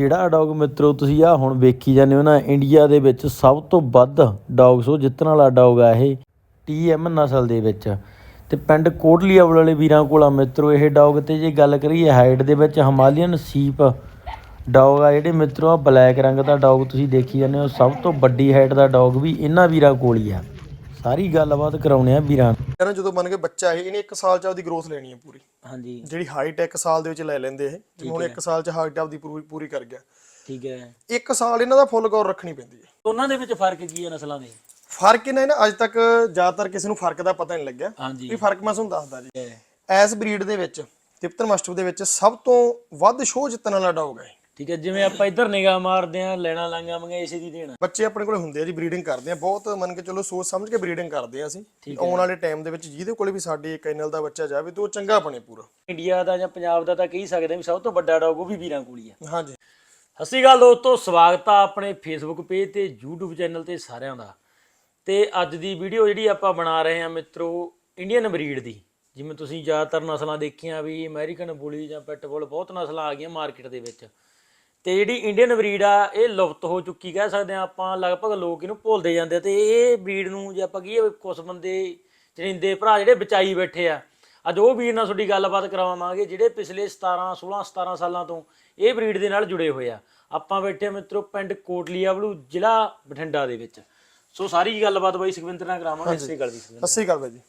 ਜਿਹੜਾ ਡੌਗ ਮਿੱਤਰੋ ਤੁਸੀਂ ਆ ਹੁਣ ਵੇਖੀ ਜਾਂਦੇ ਹੋ ਨਾ ਇੰਡੀਆ ਦੇ ਵਿੱਚ ਸਭ ਤੋਂ ਵੱਧ ਡੌਗ ਸ਼ੋ ਜਿੱਤਣ ਵਾਲਾ ਡੌਗ ਆ ਇਹ ਟੀਐਮ ਨਸਲ ਦੇ ਵਿੱਚ। ਤੇ ਪਿੰਡ ਕੋਟਲੀਆਵਲ ਵਾਲੇ ਵੀਰਾਂ ਕੋਲ ਆ ਮਿੱਤਰੋ, ਇਹ ਡੌਗ ਤੇ ਜੇ ਗੱਲ ਕਰੀਏ ਹਾਈਟ ਦੇ ਵਿੱਚ ਹਿਮਾਲੀਅਨ ਸੀਪ ਡੌਗ ਆ, ਜਿਹੜੇ ਮਿੱਤਰੋ ਆ ਬਲੈਕ ਰੰਗ ਦਾ ਡੌਗ ਤੁਸੀਂ ਦੇਖੀ ਜਾਂਦੇ ਹੋ, ਸਭ ਤੋਂ ਵੱਡੀ ਹਾਈਟ ਦਾ ਡੌਗ ਵੀ ਇਹਨਾਂ ਵੀਰਾਂ ਕੋਲ ਹੀ ਆ। ਸਾਰੀ ਗੱਲਬਾਤ ਕਰਾਉਣੇ ਆ ਵੀਰਾਂ। ਇਹਨਾਂ ਜਦੋਂ ਬਣ ਕੇ ਬੱਚਾ ਇਹ ਇਹਨੇ 1 ਸਾਲ ਚ ਆਪਦੀ ਗਰੋਥ ਲੈਣੀ ਹੈ ਪੂਰੀ। ਹਾਂਜੀ। ਜਿਹੜੀ ਹਾਈਟ ਹੈ 1 ਸਾਲ ਦੇ ਵਿੱਚ ਲੈ ਲੈਂਦੇ ਇਹ। ਜਿਵੇਂ ਹੁਣ 1 ਸਾਲ ਚ ਹਾਈਟ ਆਪਦੀ ਪੂਰੀ ਪੂਰੀ ਕਰ ਗਿਆ। ਠੀਕ ਹੈ। 1 ਸਾਲ ਇਹਨਾਂ ਦਾ ਫੁੱਲ ਗੌਰ ਰੱਖਣੀ ਪੈਂਦੀ ਹੈ। ਉਹਨਾਂ ਦੇ ਵਿੱਚ ਫ਼ਰਕ ਕੀ ਹੈ ਨਸਲਾਂ ਦੇ? ਫ਼ਰਕ ਇਹਨਾਂ ਨਾ ਅੱਜ ਤੱਕ ਜ਼ਿਆਦਾਤਰ ਕਿਸੇ ਨੂੰ ਫ਼ਰਕ ਦਾ ਪਤਾ ਨਹੀਂ ਲੱਗਿਆ। ਵੀ ਫ਼ਰਕ ਮੈਂ ਤੁਹਾਨੂੰ ਦੱਸਦਾ ਜੀ। ਐਸ ਬਰੀਡ ਦੇ ਵਿੱਚ ਤਿਪਤਨ ਮਾਸਟਰ ਦੇ ਵਿੱਚ ਸਭ ਤੋਂ ਵੱਧ ਸ਼ੋਅ ਜਿੱਤਣ ਵਾਲਾ ਡੌਗ ਹੈ ਠੀਕ ਹੈ ਜਿਵੇਂ ਆਪਾਂ ਇੱਧਰ ਨਿਗਾਹ ਮਾਰਦੇ ਆ ਲੈਣਾ ਲਾਂਗਾ ਮੰਗਾ ਇਸੇ ਦੀ ਦੇਣਾ। ਬੱਚੇ ਆਪਣੇ ਕੋਲੇ ਹੁੰਦੇ ਆ ਜੀ ਬਰੀਡਿੰਗ ਕਰਦੇ ਆ ਬਹੁਤ ਮੰਨ ਕੇ ਚਲੋ ਸੋਚ ਸਮਝ ਕੇ ਬਰੀਡਿੰਗ ਕਰਦੇ ਆ ਅਸੀਂ। ਆਉਣ ਵਾਲੇ ਟਾਈਮ ਦੇ ਵਿੱਚ ਜਿਹਦੇ ਕੋਲੇ ਵੀ ਸਾਡੇ ਕੈਨਲ ਦਾ ਬੱਚਾ ਜਾਵੇ ਤੇ ਉਹ ਚੰਗਾ ਬਣੇ ਪੂਰਾ। ਇੰਡੀਆ ਦਾ ਜਾਂ ਪੰਜਾਬ ਦਾ ਤਾਂ ਕਹੀ ਸਕਦੇ ਆ ਵੀ ਸਭ ਤੋਂ ਵੱਡਾ ਡੌਗ ਉਹ ਵੀ ਵੀਰਾਂ ਕੋਲ ਹੀ ਆ। ਹਾਂਜੀ। ਸਤਿ ਸ਼੍ਰੀ ਅਕਾਲ ਦੋਸਤੋ ਸਵਾਗਤ ਆ ਆਪਣੇ ਫੇਸਬੁੱਕ ਪੇਜ ਤੇ YouTube ਚੈਨਲ ਤੇ ਸਾਰਿਆਂ ਦਾ। ਤੇ ਅੱਜ ਦੀ ਵੀਡੀਓ ਜਿਹੜੀ ਆਪਾਂ ਬਣਾ ਰਹੇ ਹਾਂ ਮਿੱਤਰੋ ਇੰਡੀਅਨ ਬਰੀਡ ਦੀ। ਜਿਵੇਂ ਤੁਸੀਂ ਜ਼ਿਆਦਾਤਰ ਨਸਲਾਂ ਦੇਖੀਆਂ ਵੀ ਅਮਰੀਕਨ ਬੁਲੀ ਜਾਂ ਪੈਟਬੁਲ ਬਹੁਤ ਨਸਲਾਂ ਆ ਗਈਆਂ ਮਾਰਕੀਟ ਦੇ ਵਿੱਚ। ਤੇ ਜਿਹੜੀ ਇੰਡੀਅਨ ਬਰੀਡ ਆ ਇਹ ਲੁਪਤ ਹੋ ਚੁੱਕੀ ਕਹਿ ਸਕਦੇ ਆ ਆਪਾਂ ਲਗਭਗ ਲੋਕ ਇਹਨੂੰ ਭੁੱਲਦੇ ਜਾਂਦੇ ਤੇ ਇਹ ਬਰੀਡ ਨੂੰ ਜੇ ਆਪਾਂ ਕਹੀਏ ਕੁਝ ਬੰਦੇ ਚਰਿੰਦੇ ਭਰਾ ਜਿਹੜੇ ਬਚਾਈ ਬੈਠੇ ਆ ਅੱਜ ਉਹ ਵੀਰ ਨਾਲ ਤੁਹਾਡੀ ਗੱਲਬਾਤ ਕਰਾਵਾਂਗੇ ਜਿਹੜੇ ਪਿਛਲੇ 17 16 17 ਸਾਲਾਂ ਤੋਂ ਇਹ ਬਰੀਡ ਦੇ ਨਾਲ ਜੁੜੇ ਹੋਏ ਆ। ਆਪਾਂ ਬੈਠੇ ਮਿੱਤਰੋ ਪਿੰਡ ਕੋਟਲੀਆਵਲੂ ਜ਼ਿਲ੍ਹਾ ਬਠਿੰਡਾ ਦੇ ਵਿੱਚ। ਸੋ ਸਾਰੀ ਗੱਲਬਾਤ ਬਾਈ ਸੁਖਵਿੰਦਰ ਨਾਲ ਕਰਾਵਾਂਗੇ ਇਸੇ ਗੱਲ ਦੀ ਸੁਖਵਿੰਦਰ। ਸਤਿ ਸ਼੍ਰੀ ਅਕਾਲ ਬਾਈ ਜੀ।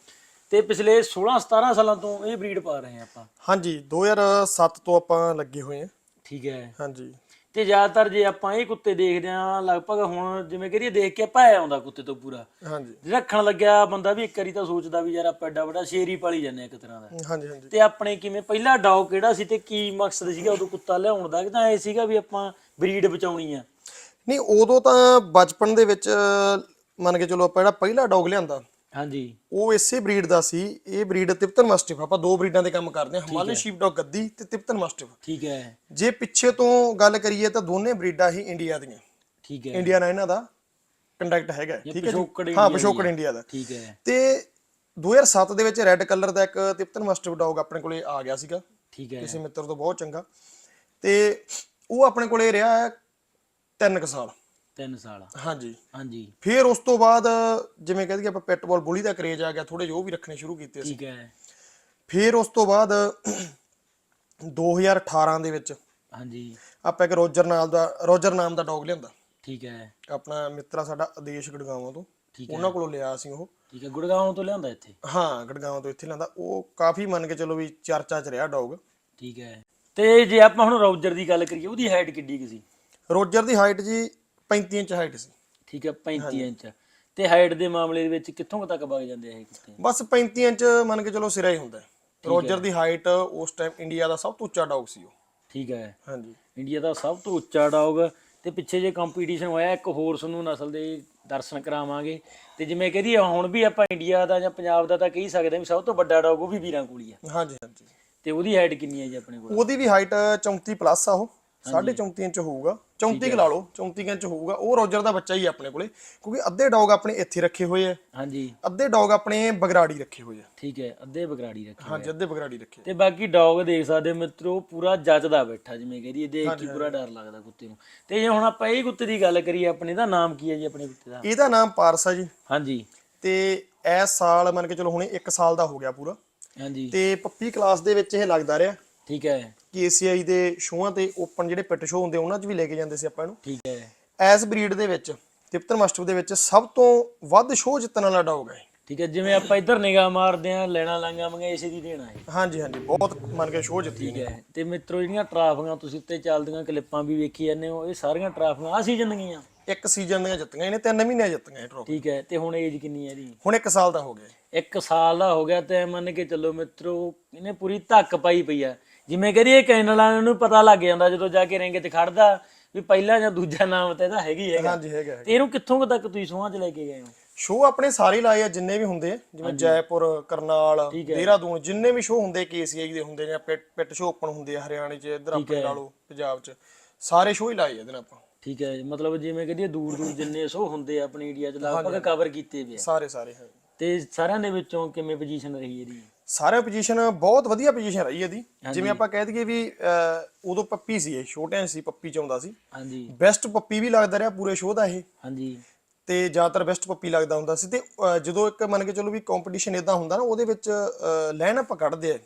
ਤੇ ਪਿਛਲੇ 16 17 ਸਾਲਾਂ ਤੋਂ ਇਹ ਬਰੀਡ ਪਾ ਰਹੇ ਆ ਆਪਾਂ। ਹਾਂਜੀ 2007 ਤੋਂ ਆਪਾਂ ਲੱਗੇ ਹੋਏ ਆ ਠੀਕ ਹੈ। ਹਾਂਜੀ। ਤੇ ਜ਼ਿਆਦਾਤਰ ਜੇ ਆਪਾਂ ਇਹ ਕੁੱਤੇ ਦੇਖਦੇ ਆ ਲਗਭਗ ਹੁਣ ਜਿਵੇਂ ਕਰੀਏ ਦੇਖ ਕੇ ਭੈ ਆਉਂਦਾ ਕੁੱਤੇ ਤੋਂ ਪੂਰਾ। ਹਾਂਜੀ। ਜੇ ਰੱਖਣ ਲੱਗਿਆ ਬੰਦਾ ਵੀ ਇੱਕ ਵਾਰੀ ਤਾਂ ਸੋਚਦਾ ਵੀ ਯਾਰ ਆਪਾਂ ਐਡਾ ਵੱਡਾ ਸ਼ੇਰ ਹੀ ਪਾਲੀ ਜਾਂਦੇ ਆ ਇੱਕ ਤਰ੍ਹਾਂ ਦਾ। ਹਾਂਜੀ ਹਾਂਜੀ। ਤੇ ਆਪਣੇ ਕਿਵੇਂ ਪਹਿਲਾ ਡੌਗ ਕਿਹੜਾ ਸੀ ਤੇ ਕੀ ਮਕਸਦ ਸੀਗਾ ਉਦੋਂ ਕੁੱਤਾ ਲਿਆਉਣ ਦਾ? ਕਿ ਤਾਂ ਇਹ ਸੀਗਾ ਵੀ ਆਪਾਂ ਬਰੀਡ ਬਚਾਉਣੀ ਆ। ਨਹੀਂ ਉਦੋਂ ਤਾਂ ਬਚਪਨ ਦੇ ਵਿੱਚ ਮੰਨ ਕੇ ਚਲੋ ਆਪਾਂ ਜਿਹੜਾ ਪਹਿਲਾ ਡੌਗ ਲਿਆਂਦਾ ਹਾਂਜੀ। ਉਹ ਇਸੇ ਬਰੀਡ ਦਾ ਸੀ। ਇਹ ਬਰੀਡ ਤਿਪਤਨ ਮਾਸਟਿਫ ਆਪਾਂ ਦੋ ਬਰੀਡਾਂ ਦੇ ਕੰਮ ਕਰਦੇ ਹਾਂ। ਹਿਮਾਲਯਨ ਸ਼ੀਪ ਡੌਗ ਗੱਦੀ ਤੇ ਤਿਪਤਨ ਮਾਸਟਿਫ। ਠੀਕ ਹੈ। ਜੇ ਪਿੱਛੇ ਤੋਂ ਗੱਲ ਕਰੀਏ ਤਾਂ ਦੋਨੇ ਬਰੀਡਾਂ ਹੀ ਇੰਡੀਆ ਦੀਆਂ। ਠੀਕ ਹੈ। ਇੰਡੀਆ ਨਾਲ ਇਹਨਾਂ ਦਾ ਕੰਟੈਕਟ ਹੈਗਾ ਠੀਕ ਹੈ ਹਾਂ ਪਿਛੋਕੜ ਇੰਡੀਆ ਦਾ। ਠੀਕ ਹੈ। ਤੇ 2007 ਦੇ ਵਿੱਚ ਰੈੱਡ ਕਲਰ ਦਾ ਇੱਕ ਤਿਪਤਨ ਮਾਸਟਿਫ ਡੌਗ ਆਪਣੇ ਕੋਲੇ ਆ ਗਿਆ ਸੀਗਾ। ਠੀਕ ਹੈ। ਕਿਸੇ ਮਿੱਤਰ ਤੋਂ ਬਹੁਤ ਚੰਗਾ। ਤੇ ਉਹ ਆਪਣੇ ਕੋਲੇ ਰਿਹਾ ਹੈ ਤਿੰਨ ਕੁ ਸਾਲ। 3 ਸਾਲ ਹਾਂਜੀ। ਹਾਂਜੀ। ਫਿਰ ਉਸ ਤੋਂ ਬਾਅਦ ਜਿਵੇਂ ਕਹਿੰਦੇ ਆਪਾਂ ਪੈਟਬਾਲ ਬੁਲੀ ਦਾ ਕਰੇਜ ਆ ਗਿਆ ਥੋੜੇ ਜਿਹੇ ਉਹ ਵੀ ਰੱਖਣੇ ਸ਼ੁਰੂ ਕੀਤੇ ਸੀ ਠੀਕ ਹੈ। ਫਿਰ ਉਸ ਤੋਂ ਬਾਅਦ 2018 ਦੇ ਵਿੱਚ ਹਾਂਜੀ। ਆਪਾਂ ਇੱਕ ਰੋਜਰ ਨਾਮ ਦਾ ਰੋਜਰ ਨਾਮ ਦਾ ਡੌਗ ਲਿਆਂਦਾ। ਠੀਕ ਹੈ। ਆਪਣਾ ਮਿੱਤਰਾ ਸਾਡਾ ਆਦੇਸ਼ ਗੜਗਾਵਾਂ ਤੋਂ। ਠੀਕ ਹੈ। ਉਹਨਾਂ ਕੋਲੋਂ ਲਿਆ ਸੀ ਉਹ। ਠੀਕ ਹੈ ਗੁੜਗਾਉਂ ਤੋਂ ਲਿਆਂਦਾ ਇੱਥੇ? ਹਾਂ ਗੜਗਾਵਾਂ ਤੋਂ ਇੱਥੇ ਲਿਆਂਦਾ। ਉਹ ਕਾਫੀ ਮੰਨ ਕੇ ਚਲੋ ਵੀ ਚਰਚਾ 'ਚ ਰਿਹਾ ਡੌਗ ਠੀਕ ਹੈ। ਤੇ ਜੇ ਆਪਾਂ ਹੁਣ ਰੌਜਰ ਦੀ ਗੱਲ ਕਰੀਏ ਉਹਦੀ ਹਾਈਟ ਕਿੱਡੀ ਕੁ ਸੀ? ਰੋਜਰ ਦੀ ਹਾਈਟ ਜੀ 35 ਇੰਚ ਹਾਈਟ ਸੀ। ਠੀਕ ਹੈ 35 ਇੰਚ। ਤੇ ਹਾਈਟ ਦੇ ਮਾਮਲੇ ਦੇ ਵਿੱਚ ਕਿੱਥੋਂ ਕੁ ਤੱਕ ਵਗ ਜਾਂਦੇ ਆ ਇਹ ਕੁੱਤੇ ਬਸ 35 ਇੰਚ ਮੰਨ ਕੇ ਚਲੋ ਸਿਰਾ ਹੀ ਹੁੰਦਾ। ਰੋਜਰ ਦੀ ਹਾਈਟ ਉਸ ਟਾਈਮ ਇੰਡੀਆ ਦਾ ਸਭ ਤੋਂ ਉੱਚਾ ਡੌਗ ਸੀ ਉਹ। ਠੀਕ ਹੈ। ਹਾਂਜੀ। ਇੰਡੀਆ ਦਾ ਸਭ ਤੋਂ ਉੱਚਾ ਡੌਗ ਤੇ ਪਿੱਛੇ ਜੇ ਕੰਪੀਟੀਸ਼ਨ ਹੋਇਆ ਇੱਕ ਹੋਰ ਤੁਹਾਨੂੰ ਨਸਲ ਦੇ ਦਰਸ਼ਨ ਕਰਾਵਾਂਗੇ। ਤੇ ਜਿਵੇਂ ਕਹਦੀ ਹੁਣ ਵੀ ਆਪਾਂ ਇੰਡੀਆ ਦਾ ਜਾਂ ਪੰਜਾਬ ਦਾ ਤਾਂ ਕਹੀ ਸਕਦੇ ਹਾਂ ਵੀ ਸਭ ਤੋਂ ਵੱਡਾ ਡੌਗ ਉਹ ਵੀ ਵੀਰਾਂ ਕੋਲ ਆ ਹਾਂਜੀ ਹਾਂਜੀ। ਤੇ ਉਹਦੀ ਹਾਈਟ ਕਿੰਨੀ ਹੈ ਜੀ ਆਪਣੇ ਕੋਲ? ਉਹਦੀ ਵੀ ਹਾਈਟ 34 ਪਲੱਸ ਆ ਉਹ। 34 ਇੰਚ ਹੋਊਗਾ। 34 ਕੁ ਲਾ ਲਓ 34 ਇੰਚ ਹੋਊਗਾ ਉਹ ਰੋਜਰ ਦਾ ਬੱਚਾ ਹੀ ਆਪਣੇ ਕੋਲੇ ਕਿਉਂਕਿ ਅੱਧੇ ਡੌਗ ਆਪਣੇ ਇੱਥੇ ਰੱਖੇ ਹੋਏ ਆ। ਹਾਂਜੀ। ਅੱਧੇ ਡੌਗ ਆਪਣੇ ਬਗਰਾੜੀ ਰੱਖੇ ਹੋਏ ਆ। ਠੀਕ ਹੈ ਅੱਧੇ ਬਗਰਾੜੀ ਰੱਖੇ ਹਾਂਜੀ ਅੱਧੇ ਬਗਰਾੜੀ ਰੱਖੇ ਤੇ ਬਾਕੀ ਡੌਗ ਦੇਖ ਸਕਦੇ ਮਿੱਤਰੋ ਪੂਰਾ ਜੱਜਦਾ ਬੈਠਾ ਜਿਵੇਂ ਕਹਦੀ ਦੇਖ ਕੇ ਪੂਰਾ ਡਰ ਲੱਗਦਾ ਕੁੱਤੇ ਨੂੰ। ਤੇ ਜੇ ਹੁਣ ਆਪਾਂ ਇਹ ਕੁੱਤੇ ਦੀ ਗੱਲ ਕਰੀਏ ਆਪਣੇ ਦਾ ਨਾਮ ਕੀ ਹੈ ਜੀ ਆਪਣੇ ਕੁੱਤੇ ਦਾ? ਇਹਦਾ ਨਾਮ ਪਾਰਸਾ ਜੀ। ਹਾਂਜੀ। ਤੇ ਇਸ ਸਾਲ ਮੰਨ ਕੇ ਚਲੋ ਹੁਣੇ 1 ਸਾਲ ਦਾ ਹੋ ਗਿਆ ਪੂਰਾ। ਹਾਂਜੀ। ਤੇ ਪੱਪੀ ਕਲਾਸ ਦੇ ਵਿੱਚ ਇਹ ਲੱਗਦਾ ਰਿਹਾ। ਠੀਕ ਹੈ। KCI ਦੇ ਸ਼ੋਆਂ ਤੇ ਓਪਨ ਜਿਹੜੇ ਪਿੱਟ ਸ਼ੋ ਹੁੰਦੇ ਉਹਨਾਂ 'ਚ ਵੀ ਲੈ ਕੇ ਜਾਂਦੇ ਸੀ ਆਪਾਂ ਇਹਨੂੰ। ਠੀਕ ਹੈ। ਐਸ ਬਰੀਡ ਦੇ ਵਿੱਚ ਤਿਪਤਨ ਮਾਸਟਰ ਦੇ ਵਿੱਚ ਸਭ ਤੋਂ ਵੱਧ ਸ਼ੋਅ ਜਿੱਤਣ ਵਾਲਾ ਡੌਗ ਹੈ ਠੀਕ ਹੈ ਜਿਵੇਂ ਆਪਾਂ ਇੱਧਰ ਨਿਗਾਹ ਮਾਰਦੇ ਆ ਲੈਣਾ ਲਾਂਗਾ ਮੰਗਾ ਇਸੇ ਦੀ ਦੇਣਾ ਹੈ। ਹਾਂਜੀ ਹਾਂਜੀ ਬਹੁਤ ਮੰਨ ਕੇ ਸ਼ੋਅ ਜਿੱਤੀ ਠੀਕ ਹੈ। ਤੇ ਮਿੱਤਰੋ ਜਿਹੜੀਆਂ ਟਰਾਫੀਆਂ ਤੁਸੀਂ ਉੱਤੇ ਚੱਲਦੀਆਂ ਕਲਿੱਪਾਂ ਵੀ ਵੇਖੀ ਜਾਂਦੇ ਹੋ ਇਹ ਸਾਰੀਆਂ ਟਰਾਫੀਆਂ ਆ ਸੀਜ਼ਨ ਦੀਆਂ? ਇੱਕ ਸੀਜ਼ਨ ਦੀਆਂ ਜਿੱਤੀਆਂ ਇਹਨੇ ਤਿੰਨ ਮਹੀਨੇ ਜਿੱਤੀਆਂ ਇਹ ਟਰੋਫੀ ਠੀਕ ਹੈ ਤੇ ਹੁਣ ਏਜ ਕਿੰਨੀ ਹੈ ਇਹਦੀ? ਹੁਣ 1 ਸਾਲ ਦਾ ਹੋ ਗਿਆ। ਇੱਕ ਸਾਲ ਦਾ ਹੋ ਗਿਆ ਤੇ ਮੰਨ ਕੇ ਚੱਲੋ ਮਿੱਤਰੋ ਇਹਨੇ ਪੂਰੀ ਧੱਕ ਪਾਈ ਪਈ ਆ। ਜਿਵੇਂ ਇਹ ਕੈਨਲਾਂ ਨੂੰ ਪਤਾ ਲੱਗ ਜਾਂਦਾ ਜਦੋਂ ਜਾ ਕੇ ਰਿੰਗ ਤੇ ਖੜਦਾ ਵੀ ਪਹਿਲਾ ਜਾਂ ਦੂਜਾ ਨਾਮ ਤਾਂ ਇਹਦਾ ਹੈਗੀ ਹੈਗਾ। ਹਾਂਜੀ ਹੈਗਾ ਤੇ ਇਹਨੂੰ ਕਿੱਥੋਂ ਕੁ ਤੱਕ ਤੁਸੀਂ ਸੋਹਾਂ ਚ ਲੈ ਕੇ ਗਏ ਹੋ? ਸ਼ੋਅ ਆਪਣੇ ਸਾਰੇ ਲਾਏ ਆ ਜਿੰਨੇ ਵੀ ਹੁੰਦੇ ਆ, ਜਿਵੇਂ ਜੈਪੁਰ ਕਰਨਾਲ ਦੇਹਰਾਦੂਨ ਜਿੰਨੇ ਵੀ ਸ਼ੋਅ ਹੁੰਦੇ KCI ਦੇ ਹੁੰਦੇ ਨੇ ਪਿੱਟ ਪਿੱਟ ਸ਼ੋਅ ਓਪਨ ਹੁੰਦੇ ਆ ਹਰਿਆਣੇ 'ਚ ਇੱਧਰ ਆਪਣੇ ਲਾ ਲਓ ਪੰਜਾਬ 'ਚ ਸਾਰੇ ਸ਼ੋਅ ਹੀ ਲਾਏ ਆ ਇਹਦੇ ਨਾਲ ਆਪਾਂ। ਠੀਕ ਹੈ ਮਤਲਬ ਜਿਵੇਂ ਕਹਦੀ ਦੂਰ ਦੂਰ ਜਿੰਨੇ ਸੋ ਹੁੰਦੇ ਆ ਆਪਣੀ ਇੰਡੀਆ ਚ ਲਗਭਗ ਕਵਰ ਕੀਤੇ ਵੇ ਆ। ਸਾਰੇ ਸਾਰੇ ਹਾਂ ਤੇ ਸਾਰਿਆਂ ਦੇ ਵਿੱਚੋਂ ਕਿਵੇਂ ਪੋਜੀਸ਼ਨ ਰਹੀ ਇਹਦੀ? ਸਾਰੇ ਪੋਜੀਸ਼ਨ ਬਹੁਤ ਵਧੀਆ ਪੋਜੀਸ਼ਨ ਰਹੀ ਇਹਦੀ। ਜਿਵੇਂ ਆਪਾਂ ਕਹਿ ਦਈਏ ਵੀ ਉਦੋਂ ਪੱਪੀ ਸੀ ਇਹ ਛੋਟਿਆਂ ਸੀ ਪੱਪੀ ਚ ਆਉਂਦਾ ਸੀ। ਹਾਂਜੀ। ਬੈਸਟ ਪੱਪੀ ਵੀ ਲੱਗਦਾ ਰਿਹਾ ਪੂਰੇ ਸ਼ੋਅ ਦਾ ਇਹ। ਹਾਂਜੀ। ਤੇ ਜ਼ਿਆਦਾਤਰ ਬੈਸਟ ਪੱਪੀ ਲੱਗਦਾ ਹੁੰਦਾ ਸੀ। ਤੇ ਜਦੋਂ ਇੱਕ ਮੰਨ ਕੇ ਚਲੋ ਵੀ ਕੰਪੀਟੀਸ਼ਨ ਇਦਾਂ ਹੁੰਦਾ ਨਾ ਉਹਦੇ ਵਿੱਚ ਲਾਈਨ ਆਪਾਂ ਕੱਢਦੇ ਆ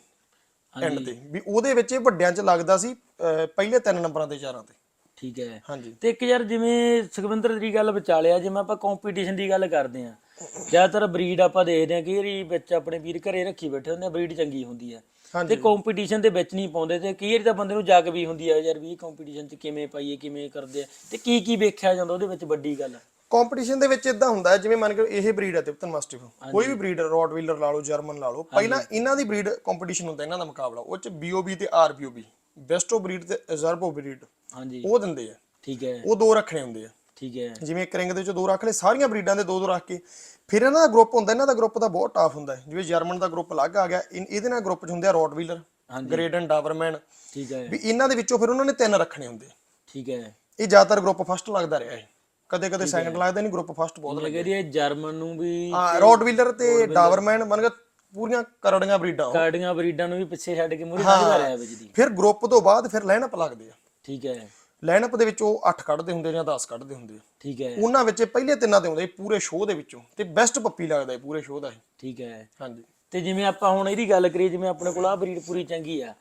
ਐਂਡ ਤੇ। ਵੀ ਉਹਦੇ ਵਿੱਚ ਇਹ ਵੱਡਿਆਂ ਚ ਲੱਗਦਾ ਸੀ ਪਹਿਲੇ ਤਿੰਨ ਨੰਬਰਾਂ ਤੇ ਚਾਰਾਂ ਤੇ। ਠੀਕ ਹੈ। ਹਾਂਜੀ। ਤੇ ਇੱਕ ਯਾਰ ਜਿਵੇਂ ਸੁਖਵਿੰਦਰ ਦੀ ਗੱਲ ਵਿਚਾਲਿਆ ਜਿਵੇਂ ਆਪਾਂ ਕੰਪੀਟੀਸ਼ਨ ਦੀ ਗੱਲ ਕਰਦੇ ਆ ਜ਼ਿਆਦਾਤਰ ਬਰੀਡ ਆਪਾਂ ਦੇਖਦੇ ਆ ਕਿ ਇਹਦੀ ਵਿੱਚ ਆਪਣੇ ਵੀਰ ਘਰੇ ਰੱਖੀ ਬੈਠੇ ਹੁੰਦੇ ਆ ਬਰੀਡ ਚੰਗੀ ਹੁੰਦੀ ਆ। ਤੇ ਕੰਪੀਟੀਸ਼ਨ ਦੇ ਵਿੱਚ ਨਹੀਂ ਪਾਉਂਦੇ ਤੇ ਵਾਰੀ ਤਾਂ ਬੰਦੇ ਨੂੰ ਜੱਗ ਵੀ ਹੁੰਦੀ ਆ ਯਾਰ ਵੀ ਕੰਪੀਟੀਸ਼ਨ 'ਚ ਕਿਵੇਂ ਪਾਈਏ ਕਿਵੇਂ ਕਰਦੇ ਆ ਤੇ ਕੀ ਕੀ ਵੇਖਿਆ ਜਾਂਦਾ ਉਹਦੇ ਵਿੱਚ ਵੱਡੀ ਗੱਲ? ਕੰਪੀਟੀਸ਼ਨ ਦੇ ਵਿੱਚ ਇਦਾਂ ਹੁੰਦਾ ਜਿਵੇਂ ਮੰਨ ਕੇ ਇਹ ਬਰੀਡ ਹੈ ਤਿਪਤਨ ਮਾਸਟਿਫ ਕੋਈ ਵੀ ਬਰੀਡ ਰੋਟਵੀਲਰ ਲਾ ਲਓ ਜਰਮਨ ਲਾ ਲਓ ਪਹਿਲਾਂ ਇਹਨਾਂ ਦੀ ਬਰੀਡ ਕੰਪੀਟੀਸ਼ਨ ਹੁੰਦਾ ਇਹਨਾਂ ਦਾ ਮੁਕਾਬਲਾ ਉਹ ਚ ਬੀਓਬੀ ਤੇ ਆਰਬੀਓਬੀ ਬੈਸਟ ਆਫ ਬਰੀਡ ਤੇ ਅਜ਼ਰਬੋ ਬਰੀਡ ਹਾਂਜੀ। ਉਹ ਦਿੰਦੇ ਆ। ਠੀਕ ਹੈ। ਉਹ ਦੋ ਰੱਖਣੇ ਹੁੰਦੇ ਆ। ਠੀਕ ਹੈ। ਜਿਵੇਂ ਇੱਕ ਰਿੰਗ ਦੇ ਵਿੱਚ ਦੋ ਰੱਖ ਲਏ ਸਾਰੀਆਂ ਬਰੀਡਾਂ ਦੇ ਦੋ ਦੋ ਰੱਖ ਕੇ ਫਿਰ ਇਹਨਾਂ ਦਾ ਗਰੁੱਪ ਹੁੰਦਾ ਇਹਨਾਂ ਦਾ ਗਰੁੱਪ ਦਾ ਬਹੁਤ ਟਾਫ ਹੁੰਦਾ ਹੈ। ਜਿਵੇਂ ਜਰਮਨ ਦਾ ਗਰੁੱਪ ਅਲੱਗ ਆ ਗਿਆ ਇਨ- ਇਹਦੇ ਨਾਲ ਗਰੁੱਪ ਚ ਹੁੰਦੇ ਆ ਰੋਟਵੀਲਰ। ਗ੍ਰੇਡਨ ਡਾਵਰਮੈਨ ਠੀਕ ਹੈ। ਵੀ ਇਹਨਾਂ ਦੇ ਵਿੱਚੋਂ ਫਿਰ ਉਹਨਾਂ ਨੇ ਤਿੰਨ ਰੱਖਣੇ ਹੁੰਦੇ। ਠੀਕ ਹੈ। ਇਹ ਜ਼ਿਆਦਾਤਰ ਗਰੁੱਪ ਫਸਟ ਲੱਗਦਾ ਰਿਹਾ ਇਹ। ਕਦੇ ਕਦੇ ਸੈਕੰਡ ਲੱਗਦਾ ਨਹੀਂ ਗਰੁੱਪ ਫਸਟ ਬਹੁਤ ਮੈਂ ਕਹਿੰਦੀ ਇਹ ਜਰਮਨ ਨੂੰ ਵੀ ਹਾਂ ਰੋਟਵੀਲਰ ਤੇ ਡਾਵਰਮੈਨ ਮੰਨ ਕੇ ਪੂਰੀਆਂ ਕਰੜੀਆਂ ਬਰੀਡਾਂ ਉਹ। ਕਾਰਡੀਆਂ ਬਰੀਡਾਂ ਨੂੰ ਵੀ ਪਿੱਛੇ ਛੱਡ ਕੇ ਮੂਰੇ ਲੱਗਦਾ ਰਿਹਾ ਵਿੱਚ ਦੀ। ਫਿਰ ਗਰੁੱਪ ਤੋਂ ਬਾਅਦ ਫਿਰ ਲਾਈਨਅਪ ਲੱਗਦੇ ਆ। ਠੀਕ ਹੈ। ਲਾਈਨਅਪ ਦੇ ਵਿੱਚ ਉਹ 8 ਕੱਢਦੇ ਹੁੰਦੇ ਜਾਂ 10 ਕੱਢਦੇ ਹੁੰਦੇ ਠੀਕ ਹੈ। ਉਹਨਾਂ ਵਿੱਚ ਇਹ ਪਹਿਲੇ ਤਿੰਨਾਂ ਤੇ ਆਉਂਦੇ ਪੂਰੇ ਸ਼ੋਅ ਦੇ ਵਿੱਚੋਂ। ਤੇ ਬੈਸਟ ਪੱਪੀ ਲੱਗਦਾ ਪੂਰੇ ਸ਼ੋਅ ਦਾ ਇਹ। ਠੀਕ ਹੈ। ਹਾਂਜੀ। ਤੇ ਜਿਵੇਂ ਆਪਾਂ ਹੁਣ ਇਹਦੀ ਗੱਲ ਕਰੀਏ ਜਿਵੇਂ ਆਪਣੇ ਕੋਲ ਆ ਬਰੀਡ ਪੂਰੀ ਚੰਗੀ ਆ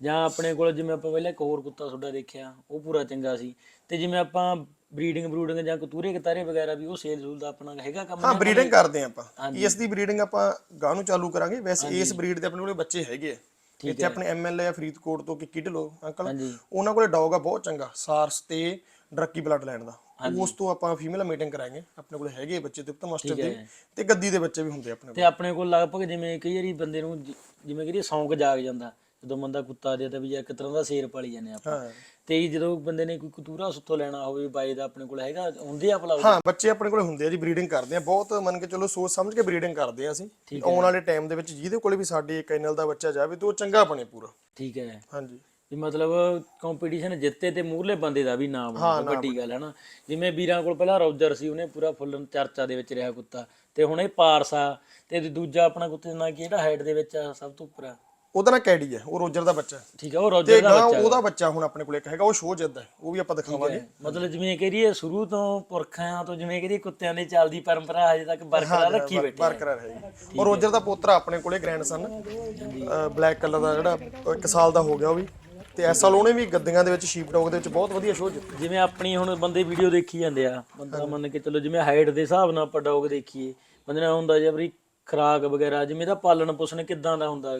ਜਾਂ ਆਪਣੇ ਕੋਲ ਜਿਵੇਂ ਆਪਾਂ ਪਹਿਲਾਂ ਇੱਕ ਹੋਰ ਕੁੱਤਾ ਤੁਹਾਡਾ ਦੇਖਿਆ ਉਹ ਪੂਰਾ ਚੰਗਾ ਸੀ। ਤੇ ਜਿਵੇਂ ਆਪਾਂ ਬਰੀਡਿੰਗ ਬਰੂਡਿੰਗ ਜਾਂ ਕਤੂਰੇ ਕਤਾਰੇ ਵਗੈਰਾ ਵੀ ਉਹ ਸੇਲ ਸੂਲ ਦਾ ਆਪਣਾ ਹੈਗਾ ਕੰਮ ਹਾਂ ਬਰੀਡਿੰਗ ਕਰਦੇ ਆਪਾਂ। ਇਸ ਦੀ ਬਰੀਡਿੰਗ ਆਪਾਂ ਗਾਂ ਨੂੰ ਚਾਲੂ ਕਰਾਂਗੇ। ਵੈਸੇ ਇਸ ਬਰੀਡ ਦੇ ਆਪਣੇ ਕੋਲੇ ਬੱਚੇ ਹੈਗੇ ਆ। ਇੱਥੇ ਆਪਣੇ ਐਮਐਲਏ ਆ ਫਰੀਦਕੋਟ ਤੋਂ ਕਿੱਕੀ ਢਿੱਲੋਂ ਅੰਕਲ? ਹਾਂਜੀ। ਉਹਨਾਂ ਕੋਲੇ ਡੌਗ ਆ ਬਹੁਤ ਚੰਗਾ। ਸਾਰਸ ਤੇ ਡਰੱਕੀ ਬਲੱਡ ਲੈਣ ਦਾ। ਉਸ ਤੋਂ ਆਪਾਂ ਫੀਮੇਲ ਮੀਟਿੰਗ ਕਰਾਂਗੇ। ਆਪਣੇ ਕੋਲੇ ਹੈਗੇ ਬੱਚੇ ਤੇ ਮਾਸਟਰ ਦੇ ਤੇ ਗੱਦੀ ਦੇ ਬੱਚੇ ਵੀ ਹੁੰਦੇ ਆਪਣੇ ਤੇ ਆਪਣੇ ਕੋਲ ਲਗਭਗ ਜਿਵੇਂ ਕਈ ਵਾਰੀ ਬੰਦੇ ਨੂੰ ਜਿਵੇਂ ਕਿ ਸੌਂਕ ਜਾਗ ਜਾਂਦਾ। ਜਦੋਂ ਬੰਦਾ ਕੁੱਤਾ ਦੇ ਤਾਂ ਵੀ ਇੱਕ ਤਰ੍ਹਾਂ ਦਾ ਸ਼ੇਰ ਪਾਲੀ ਜਾਂਦੇ ਆਪਾਂ। ਤੇ ਜਦੋਂ ਬੰਦੇ ਨੇ ਕੋਈ ਕਤੂਰਾ ਸੁੱਤੋਂ ਲੈਣਾ ਹੋਵੇ ਬਾਈ ਦਾ ਆਪਣੇ ਕੋਲ ਹੈਗਾ ਹੁੰਦੇ ਆ ਭਲਾ ਹਾਂ ਬੱਚੇ ਆਪਣੇ ਕੋਲੇ ਹੁੰਦੇ ਆ ਜੀ ਬਰੀਡਿੰਗ ਕਰਦੇ ਆ। ਬਹੁਤ ਮੰਨ ਕੇ ਚਲੋ ਸੋਚ ਸਮਝ ਕੇ ਬਰੀਡਿੰਗ ਕਰਦੇ ਆ ਅਸੀਂ। ਆਉਣ ਵਾਲੇ ਟਾਈਮ ਦੇ ਵਿੱਚ ਜਿਹਦੇ ਕੋਲੇ ਵੀ ਸਾਡੇ ਕੈਨਲ ਦਾ ਬੱਚਾ ਜਾਵੇ ਤੇ ਉਹ ਚੰਗਾ ਬਣੇ ਪੂਰਾ। ਠੀਕ ਹੈ। ਹਾਂਜੀ। ਵੀ ਮਤਲਬ ਕੰਪੀਟੀਸ਼ਨ ਜਿੱਤੇ ਤੇ ਮੂਰਲੇ ਬੰਦੇ ਦਾ ਵੀ ਨਾਮ ਹੋਣਾ ਵੱਡੀ ਗੱਲ ਹੈ ਨਾ। ਜਿਵੇਂ ਵੀਰਾਂ ਕੋਲ ਪਹਿਲਾਂ ਰੌਜਰ ਸੀ ਉਹਨੇ ਪੂਰਾ ਫੁੱਲ ਚਰਚਾ ਦੇ ਵਿੱਚ ਰਿਹਾ ਕੁੱਤਾ। ਤੇ ਹੁਣ ਇਹ ਪਾਰਸਾ ਤੇ ਦੂਜਾ ਆਪਣਾ ਕੁੱਤੇ ਦਾ ਨਾਂ ਕੀ ਜਿਹੜਾ ਹਾਈਟ ਦੇ ਵਿੱਚ ਆ ਸਭ ਤੋਂ ਉੱਪਰ ਆ? ਉਹਦਾ ਨਾਂ ਕੈਡੀ ਹੈ ਉਹ ਰੋਜਰ ਦਾ ਬੱਚਾ ਹੈ। ਠੀਕ ਹੈ ਉਹ ਤੇ ਰੌਜਰ ਦਾ ਗਾਂ ਉਹਦਾ ਬੱਚਾ ਹੁਣ ਆਪਣੇ ਕੋਲੇ ਇੱਕ ਹੈਗਾ ਉਹ ਸ਼ੋਅ ਜਿੱਦ ਹੈ ਉਹ ਵੀ ਆਪਾਂ ਦਿਖਾਵਾਂਗੇ। ਮਤਲਬ ਜਿਵੇਂ ਕਹਰੀਏ ਸ਼ੁਰੂ ਤੋਂ ਪੁਰਖਾਂ ਤੋਂ ਜਿਵੇਂ ਕਹਰੀਏ ਕੁੱਤਿਆਂ ਦੀ ਚੱਲਦੀ ਪਰੰਪਰਾ ਹਜੇ ਤੱਕ ਬਰਕਰਾਰ ਰੱਖੀ ਬੈਠੇ ਆ। ਬਰਕਰਾਰ ਹੈਗੀ ਉਹ ਰੋਜਰ ਦਾ ਪੋਤਰਾ ਆਪਣੇ ਕੋਲੇ ਗ੍ਰੈਂਡਸਨ ਬਲੈਕ ਕਲਰ ਦਾ ਜਿਹੜਾ ਉਹ ਇੱਕ ਸਾਲ ਦਾ ਹੋ ਗਿਆ ਉਹ ਵੀ। ਤੇ ਇਸ ਸਾਲ ਉਹਨੇ ਵੀ ਗੱਦੀਆਂ ਦੇ ਵਿੱਚ ਸ਼ੀਪ ਡੌਗ ਦੇ ਵਿੱਚ ਬਹੁਤ ਵਧੀਆ ਸ਼ੋਅ ਜਿੱਤੇ ਜਿਵੇਂ ਆਪਣੀ ਹੁਣ ਬੰਦੇ ਵੀਡੀਓ ਦੇਖੀ ਜਾਂਦੇ ਆ ਬੰਦਾ ਮੰਨ ਕੇ ਚਲੋ ਜਿਵੇਂ ਹਾਈਟ ਦੇ ਹਿਸਾਬ ਨਾਲ ਆਪਾਂ ਡੌਗ ਦੇਖੀਏ ਬੰਦੇ ਨਾਲ ਹੁੰਦਾ ਜੇ ਵੀ ਖਰਾਕ ਵਗੈਰਾ ਜਿਵੇਂ ਇਹਦਾ ਪਾਲਣ ਪੋਸ਼ਣ ਕਿੱਦਾਂ ਦਾ ਹੁੰਦਾ?